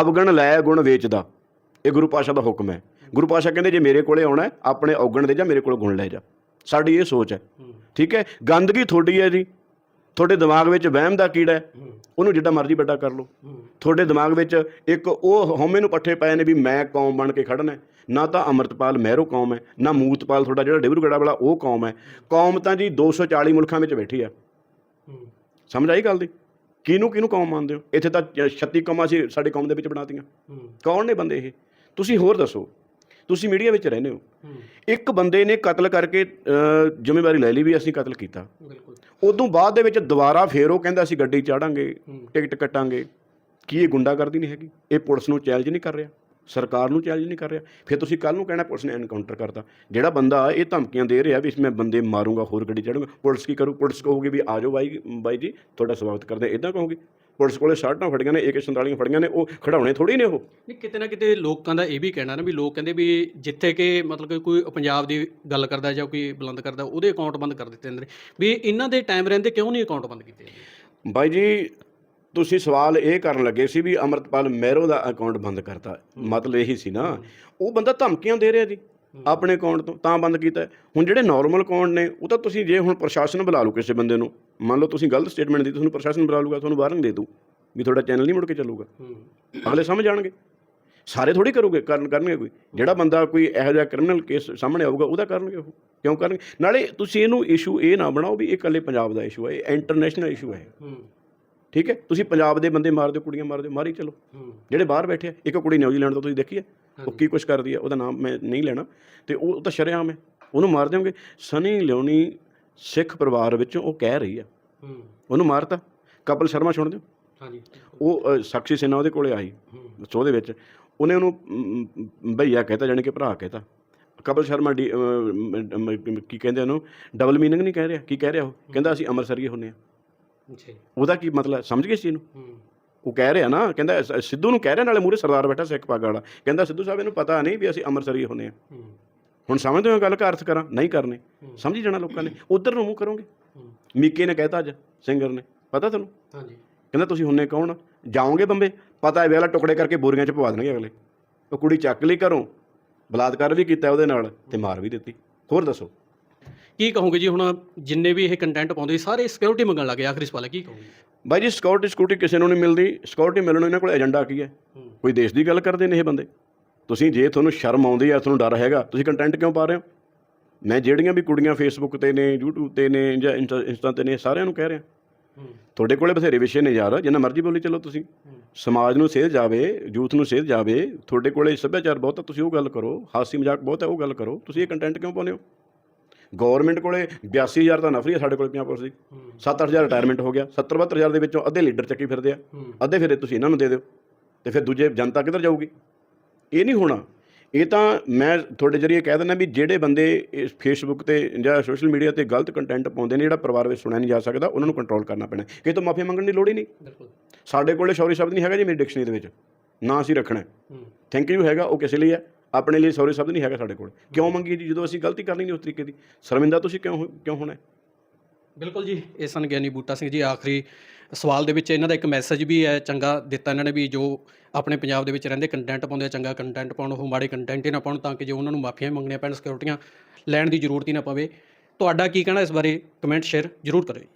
ਅਵਗਣ ਲੈ ਗੁਣ ਵੇਚਦਾ। ਇਹ ਗੁਰੂ ਪਾਸ਼ਾ ਦਾ ਹੁਕਮ ਹੈ। ਗੁਰੂ ਪਾਸ਼ਾ ਕਹਿੰਦੇ ਜੇ ਮੇਰੇ ਕੋਲੇ ਆਉਣਾ ਆਪਣੇ ਔਗਣ ਦੇ ਜਾਂ ਮੇਰੇ ਕੋਲ ਗੁਣ ਲੈ ਜਾ। ਸਾਡੀ ਇਹ ਸੋਚ ਹੈ। ਠੀਕ ਹੈ? ਗੰਦਗੀ ਤੁਹਾਡੀ ਹੈ ਜੀ। ਤੁਹਾਡੇ ਦਿਮਾਗ ਵਿੱਚ ਵਹਿਮ ਦਾ ਕੀੜਾ ਹੈ। ਉਹਨੂੰ ਜਿੱਦਾਂ ਮਰਜ਼ੀ ਵੱਡਾ ਕਰ ਲਓ। ਤੁਹਾਡੇ ਦਿਮਾਗ ਵਿੱਚ ਇੱਕ ਉਹ ਹਉਮੈ ਨੂੰ ਪੱਠੇ ਪਏ ਨੇ ਵੀ ਮੈਂ ਕੌਮ ਬਣ ਕੇ ਖੜਨਾ ਨਾ ਤਾਂ ਅਮਰਤਪਾਲ ਮਹਿਰੋ ਕੌਮ ਹੈ, ਨਾ ਮੂਤਪਾਲ ਤੁਹਾਡਾ ਜਿਹੜਾ ਡਿਬਰੂਗੜਾ ਵਾਲਾ ਉਹ ਕੌਮ ਹੈ। ਕੌਮ ਤਾਂ ਜੀ 240 ਮੁਲਕਾਂ ਵਿੱਚ ਬੈਠੀ ਆ ਸਮਝ ਆਈ ਗੱਲ ਦੀ? ਕਿਹਨੂੰ ਕਿਹਨੂੰ ਕੌਮ ਮੰਨਦੇ ਹੋ? ਇੱਥੇ ਤਾਂ 36 ਕੌਮਾਂ ਸੀ ਸਾਡੇ ਕੌਮ ਦੇ ਵਿੱਚ ਬਣਾਤੀਆਂ। ਹੂੰ ਕੌਣ ਨੇ ਬੰਦੇ ਇਹ? ਤੁਸੀਂ ਹੋਰ ਦੱਸੋ। ਤੁਸੀਂ ਮੀਡੀਆ ਵਿੱਚ ਰਹਿੰਦੇ ਹੋ। ਇੱਕ ਬੰਦੇ ਨੇ ਕਤਲ ਕਰਕੇ ਜ਼ਿੰਮੇਵਾਰੀ ਲੈ ਲਈ ਵੀ ਅਸੀਂ ਕਤਲ ਕੀਤਾ। ਬਿਲਕੁਲ। ਉਦੋਂ ਬਾਅਦ ਦੇ ਵਿੱਚ ਦੁਬਾਰਾ ਫੇਰ ਉਹ ਕਹਿੰਦਾ ਅਸੀਂ ਗੱਡੀ ਚਾੜਾਂਗੇ। ਟਿਕਟ ਕੱਟਾਂਗੇ। ਕੀ ਇਹ ਗੁੰਡਾਗਰਦੀ ਨਹੀਂ ਹੈਗੀ? ਇਹ ਪੁਲਿਸ ਨੂੰ ਚੈਲੰਜ ਨਹੀਂ ਕਰ ਰਿਹਾ। ਸਰਕਾਰ ਨੂੰ ਚੈਲੰਜ ਨਹੀਂ ਕਰ ਰਿਹਾ। ਫਿਰ ਤੁਸੀਂ ਕੱਲ ਨੂੰ ਕਹਿਣਾ ਪੁਲਿਸ ਨੇ ਐਨਕਾਊਂਟਰ ਕਰਤਾ। ਜਿਹੜਾ ਬੰਦਾ ਇਹ ਧਮਕੀਆਂ ਦੇ ਰਿਹਾ ਵੀ ਇਸ ਮੈਂ ਬੰਦੇ ਮਾਰੂੰਗਾ ਹੋਰ ਗੱਡੀ ਚੜੂੰਗਾ ਪੁਲਿਸ ਕੀ ਕਰੂ? ਪੁਲਿਸ ਕਹੂਗੀ ਵੀ ਆ ਜਾਓ ਬਾਈ ਬਾਈ ਜੀ ਤੁਹਾਡਾ ਸਵਾਗਤ ਕਰਦੇ ਇਦਾਂ ਕਹੂਗੀ? ਪੁਲਿਸ ਕੋਲੇ ਸ਼ਰਟਾਂ ਫੜੀਆਂ ਨੇ AK47 ਫੜੀਆਂ ਨੇ ਉਹ ਖੜਾਉਣੇ ਥੋੜੀ ਨੇ ਉਹ। ਨਹੀਂ ਕਿਤੇ ਨਾ ਕਿਤੇ ਲੋਕਾਂ ਦਾ ਇਹ ਵੀ ਕਹਿਣਾ ਨਾ ਵੀ ਲੋਕ ਕਹਿੰਦੇ ਵੀ ਜਿੱਥੇ ਕਿ ਮਤਲਬ ਕਿ ਕੋਈ ਪੰਜਾਬ ਦੀ ਗੱਲ ਕਰਦਾ ਜਾਂ ਕੋਈ ਬੁਲੰਦ ਕਰਦਾ ਉਹਦੇ ਅਕਾਊਂਟ ਬੰਦ ਕਰ ਦਿੱਤੇ ਨੇ। ਵੀ ਇਹਨਾਂ ਦੇ ਟਾਈਮ ਰਹਿੰਦੇ ਕਿਉਂ ਨਹੀਂ ਅਕਾਊਂਟ ਬੰਦ ਕੀਤੇ ਬਾਈ ਜੀ ਤੁਸੀਂ ਸਵਾਲ ਇਹ ਕਰਨ ਲੱਗੇ ਸੀ ਵੀ ਅਮਰਤਪਾਲ ਮਹਿਰੋ ਦਾ ਅਕਾਊਂਟ ਬੰਦ ਕਰਤਾ ਮਤਲਬ ਇਹੀ ਸੀ ਨਾ। ਉਹ ਬੰਦਾ ਧਮਕੀਆਂ ਦੇ ਰਿਹਾ ਜੀ। ਆਪਣੇ ਅਕਾਊਂਟ ਤੋਂ ਤਾਂ ਬੰਦ ਕੀਤਾ। ਹੁਣ ਜਿਹੜੇ ਨਾਰਮਲ ਅਕਾਊਂਟ ਨੇ ਉਹ ਤਾਂ ਤੁਸੀਂ ਜੇ ਹੁਣ ਪ੍ਰਸ਼ਾਸਨ ਬੁਲਾ ਲਓ ਕਿਸੇ ਬੰਦੇ ਨੂੰ ਮੰਨ ਲਓ ਤੁਸੀਂ ਗਲਤ ਸਟੇਟਮੈਂਟ ਦਿੱਤੀ ਤੁਹਾਨੂੰ ਪ੍ਰਸ਼ਾਸਨ ਬੁਲਾ ਲੂਗਾ ਤੁਹਾਨੂੰ ਵਾਰਨਿੰਗ ਦੇ ਦੂ ਵੀ ਤੁਹਾਡਾ ਚੈਨਲ ਨਹੀਂ ਮੁੜ ਕੇ ਚੱਲੂਗਾ। ਅਗਲੇ ਸਮਝ ਜਾਣਗੇ ਸਾਰੇ ਥੋੜੀ ਕਰੂਗੇ ਕਰਨ ਕਰਨਗੇ ਕੋਈ। ਜਿਹੜਾ ਬੰਦਾ ਕੋਈ ਇਹੋ ਜਿਹਾ ਕ੍ਰਿਮੀਨਲ ਕੇਸ ਸਾਹਮਣੇ ਆਊਗਾ ਉਹਦਾ ਕਰਨਗੇ ਉਹ। ਕਿਉਂ ਕਰਨਗੇ? ਨਾਲੇ ਤੁਸੀਂ ਇਹਨੂੰ ਇਸ਼ੂ ਇਹ ਨਾ ਬਣਾਓ ਵੀ ਇਹ ਇਕੱਲੇ ਪੰਜਾਬ ਦਾ ਇਸ਼ੂ ਹੈ ਇਹ ਇੰਟਰਨੈਸ਼ਨਲ ਇਸ਼ੂ ਹੈ। ਠੀਕ ਹੈ? ਤੁਸੀਂ ਪੰਜਾਬ ਦੇ ਬੰਦੇ ਮਾਰ ਦਿਓ ਕੁੜੀਆਂ ਮਾਰ ਦਿਓ ਮਾਰੀ ਚਲੋ। ਜਿਹੜੇ ਬਾਹਰ ਬੈਠੇ ਆ ਇੱਕ ਕੁੜੀ ਨਿਊਜ਼ੀਲੈਂਡ ਤੋਂ ਤੁਸੀਂ ਦੇਖੀ ਹੈ ਉਹ ਕੀ ਕੁਛ ਕਰਦੀ ਹੈ ਉਹਦਾ ਨਾਮ ਮੈਂ ਨਹੀਂ ਲੈਣਾ ਤੇ ਉਹ ਤਾਂ ਸ਼ਰੇਆਮ ਹੈ ਉਹਨੂੰ ਮਾਰ ਦਿਓਗੇ? ਸਨੀ ਲਿਓਨੀ ਸਿੱਖ ਪਰਿਵਾਰ ਵਿੱਚੋਂ ਉਹ ਕਹਿ ਰਹੀ ਆ। ਉਹਨੂੰ ਮਾਰਤਾ? ਕਪਲ ਸ਼ਰਮਾ ਸੁਣ ਦਿਓ। ਹਾਂਜੀ। ਉਹ ਸਾਕਸ਼ੀ ਸਿਨਹਾ ਉਹਦੇ ਕੋਲੇ ਆਈ ਸ਼ੋਅ ਦੇ ਵਿੱਚ। ਉਹਨੇ ਉਹਨੂੰ ਭਈਆ ਕਹਿਤਾ ਜਾਣੀ ਕਿ ਭਰਾ ਕਹਿਤਾ। ਕਪਲ ਸ਼ਰਮਾ ਕੀ ਕਹਿੰਦੇ ਉਹਨੂੰ? ਡਬਲ ਮੀਨਿੰਗ ਨਹੀਂ ਕਹਿ ਰਿਹਾ। ਕੀ ਕਹਿ ਰਿਹਾ ਉਹ? ਕਹਿੰਦਾ ਅਸੀਂ ਅੰਮ੍ਰਿਤਸਰੀਏ ਹੁੰਨੇ ਆ। ਜੀ। ਉਹਦਾ ਕੀ ਮਤਲਬ ਸਮਝ ਗਏ ਇਸ ਚੀਜ਼ ਨੂੰ? ਉਹ ਕਹਿ ਰਿਹਾ ਨਾ ਕਹਿੰਦਾ ਸ- ਸਿੱਧੂ ਨੂੰ ਕਹਿ ਰਿਹਾ ਨਾਲੇ ਮੂਰੇ ਸਰਦਾਰ ਬੈਠਾ ਸਿੱਖ ਪੱਗ ਵਾਲਾ। ਕਹਿੰਦਾ ਸਿੱਧੂ ਸਾਹਿਬ ਇਹਨੂੰ ਪਤਾ ਨਹੀਂ ਵੀ ਅਸੀਂ ਅੰਮ੍ਰਿਤਸਰੀਏ ਹੁੰਨੇ ਆ ਹੁਣ ਸਮਝਦੇ ਹੋ ਗੱਲ ਅਰਥ ਕਰਾਂ? ਨਹੀਂ ਕਰਨੇ। ਸਮਝੀ ਜਾਣਾ ਲੋਕਾਂ ਨੇ। ਉਧਰ ਨੂੰ ਮੂੰਹ ਕਰੋਗੇ? ਮੀਕੇ ਨੇ ਕਹਿਤਾ ਅੱਜ ਸਿੰਗਰ ਨੇ। ਪਤਾ ਤੁਹਾਨੂੰ? ਹਾਂਜੀ। ਕਹਿੰਦਾ ਤੁਸੀਂ ਹੁੰਨੇ ਕੌਣ? ਜਾਓਗੇ ਬੰਬੇ? ਪਤਾ ਹੈ ਵੇਲਾ ਟੁਕੜੇ ਕਰਕੇ ਬੋਰੀਆਂ 'ਚ ਪਵਾ ਦੇਣਗੇ ਅਗਲੇ। ਉਹ ਕੁੜੀ ਚੱਕ ਲਈ ਘਰੋਂ ਬਲਾਤਕਾਰ ਵੀ ਕੀਤਾ ਉਹਦੇ ਨਾਲ ਤੇ ਮਾਰ ਵੀ ਦਿੱਤੀ। ਹੋਰ ਦੱਸੋ? ਕੀ ਕਹੋਗੇ ਜੀ ਹੁਣ ਜਿੰਨੇ ਵੀ ਇਹ ਕੰਟੈਂਟ ਪਾਉਂਦੇ ਸਾਰੇ ਸਿਕਿਉਰਿਟੀ ਮੰਗਣ ਲੱਗੇ ਆਖਰੀ ਸਵਾਲ ਹੈ ਕੀ ਕਹੋਗੇ? ਬਾਈ ਜੀ ਸਿਕਿਉਰਿਟੀ ਸਿਕਿਉਰਿਟੀ ਕਿਸੇ ਨੂੰ ਨਹੀਂ ਮਿਲਦੀ। ਸਿਕਿਉਰਿਟੀ ਮਿਲਣ ਨੂੰ ਇਹਨਾਂ ਕੋਲ ਏਜੰਡਾ ਕੀ ਹੈ? ਕੋਈ ਦੇਸ਼ ਦੀ ਗੱਲ ਕਰਦੇ ਨੇ ਇਹ ਬੰਦੇ? ਤੁਸੀਂ ਜੇ ਤੁਹਾਨੂੰ ਸ਼ਰਮ ਆਉਂਦੀ ਹੈ ਤੁਹਾਨੂੰ ਡਰ ਹੈਗਾ ਤੁਸੀਂ ਕੰਟੈਂਟ ਕਿਉਂ ਪਾ ਰਹੇ ਹੋ? ਮੈਂ ਜਿਹੜੀਆਂ ਵੀ ਕੁੜੀਆਂ ਫੇਸਬੁੱਕ ਤੇ ਨੇ YouTube ਤੇ ਨੇ ਜਾਂ ਇੰਸਟਾ ਇੰਸਟਾ ਤੇ ਨੇ ਸਾਰਿਆਂ ਨੂੰ ਕਹਿ ਰਿਹਾ। ਤੁਹਾਡੇ ਕੋਲੇ ਬਥੇਰੇ ਵਿਸ਼ੇ ਨੇ ਯਾਰ ਜਿੰਨਾ ਮਰਜ਼ੀ ਬੋਲੀ ਚੱਲੋ ਤੁਸੀਂ। ਸਮਾਜ ਨੂੰ ਸੇਧ ਜਾਵੇ ਯੂਥ ਨੂੰ ਸੇਧ ਜਾਵੇ ਤੁਹਾਡੇ ਕੋਲੇ ਸੱਭਿਆਚਾਰ ਬਹੁਤ ਹੈ ਤੁਸੀਂ ਉਹ ਗੱਲ ਕਰੋ ਹਾਸੀ ਮਜ਼ਾਕ ਬਹੁਤ ਹੈ ਉਹ ਗੱਲ ਕਰੋ। ਤੁਸੀਂ ਇਹ ਕੰਟੈਂਟ ਕਿਉਂ ਪਾਉਂਦੇ ਹੋ? ਗਵਰਨਮੈਂਟ ਕੋਲੇ 82000 ਤਾਂ ਨਫਰੀ ਹੈ ਸਾਡੇ ਕੋਲੇ ਪੰਜਾਬ ਪੁਲਿਸ ਦੀ। 7-8000 ਰਿਟਾਇਰਮੈਂਟ ਹੋ ਗਿਆ। 70-72000 ਦੇ ਵਿੱਚੋਂ ਅੱਧੇ ਲੀਡਰ ਚੱਕੀ ਫਿਰਦੇ ਆ। ਅੱਧੇ ਫਿਰ ਤੁਸੀਂ ਇਹਨਾਂ ਨੂੰ ਦੇ ਦਿਓ ਤੇ ਫਿਰ ਦੂਜੇ ਜਨਤਾ ਕਿੱਧਰ ਜਾਊਗੀ? ਇਹ ਨਹੀਂ ਹੋਣਾ। ਇਹ ਤਾਂ ਮੈਂ ਤੁਹਾਡੇ ਜਰੀਏ ਕਹਿ ਦਿੰਦਾ ਵੀ ਜਿਹੜੇ ਬੰਦੇ ਇਸ ਫੇਸਬੁੱਕ ਤੇ ਜਾਂ ਸੋਸ਼ਲ ਮੀਡੀਆ ਤੇ ਗਲਤ ਕੰਟੈਂਟ ਪਾਉਂਦੇ ਨੇ ਜਿਹੜਾ ਪਰਿਵਾਰ ਵਿੱਚ ਸੁਣਿਆ ਨਹੀਂ ਜਾ ਸਕਦਾ ਉਹਨਾਂ ਨੂੰ ਕੰਟਰੋਲ ਕਰਨਾ ਪੈਣਾ। ਕਿ ਤੋਂ ਮਾਫੀ ਮੰਗਣ ਦੀ ਲੋੜ ਹੀ ਨਹੀਂ। ਬਿਲਕੁਲ। ਸਾਡੇ ਕੋਲੇ ਸੌਰੀ ਸ਼ਬਦ ਨਹੀਂ ਹੈਗਾ ਜੀ ਮੇਰੀ ਡਿਕਸ਼ਨਰੀ ਦੇ ਵਿੱਚ। ਨਾ ਅਸੀਂ ਰੱਖਣਾ। ਥੈਂਕ ਯੂ ਹੈਗਾ ਉਹ ਕਿਸੇ ਲਈ ਹੈ। ਆਪਣੇ ਲਈ ਸੌਰੀ ਸ਼ਬਦ ਨਹੀਂ ਹੈਗਾ ਸਾਡੇ ਕੋਲ। ਕਿਉਂ ਮੰਗੀ ਜੀ? ਜਦੋਂ ਅਸੀਂ ਗਲਤੀ ਕਰ ਲਈ ਨਹੀਂ ਉਸ ਤਰੀਕੇ ਦੀ। ਸ਼ਰਮਿੰਦਾ ਤੁਸੀਂ ਕਿਉਂ ਕਿਉਂ ਹੋਣਾ ਬਿਲਕੁਲ ਜੀ, ਇਹ ਸਨ ਗਿਆਨੀ ਬੂਟਾ ਸਿੰਘ ਜੀ, ਆਖਰੀ ਸਵਾਲ ਦੇ ਵਿੱਚ ਇਹਨਾਂ ਦਾ ਇੱਕ ਮੈਸੇਜ ਵੀ ਹੈ, ਚੰਗਾ ਦਿੱਤਾ ਇਹਨਾਂ ਨੇ ਵੀ, ਜੋ ਆਪਣੇ ਪੰਜਾਬ ਦੇ ਵਿੱਚ ਰਹਿੰਦੇ ਕੰਟੈਂਟ ਪਾਉਂਦੇ ਆ, ਚੰਗਾ ਕੰਟੈਂਟ ਪਾਉਣ, ਉਹ ਮਾੜੇ ਕੰਟੈਂਟ ਹੀ ਨਾ ਪਾਉਣ, ਤਾਂ ਕਿ ਜੋ ਉਹਨਾਂ ਨੂੰ ਮਾਫੀਆਂ ਮੰਗਣੀਆਂ ਪੈਣ ਸਿਕਿਉਰਟੀਆਂ ਲੈਣ ਦੀ ਜ਼ਰੂਰਤ ਹੀ ਨਾ ਪਵੇ। ਤੁਹਾਡਾ ਕੀ ਕਹਿਣਾ ਇਸ ਬਾਰੇ? ਕਮੈਂਟ ਸ਼ੇਅਰ ਜ਼ਰੂਰ ਕਰਿਓ ਜੀ।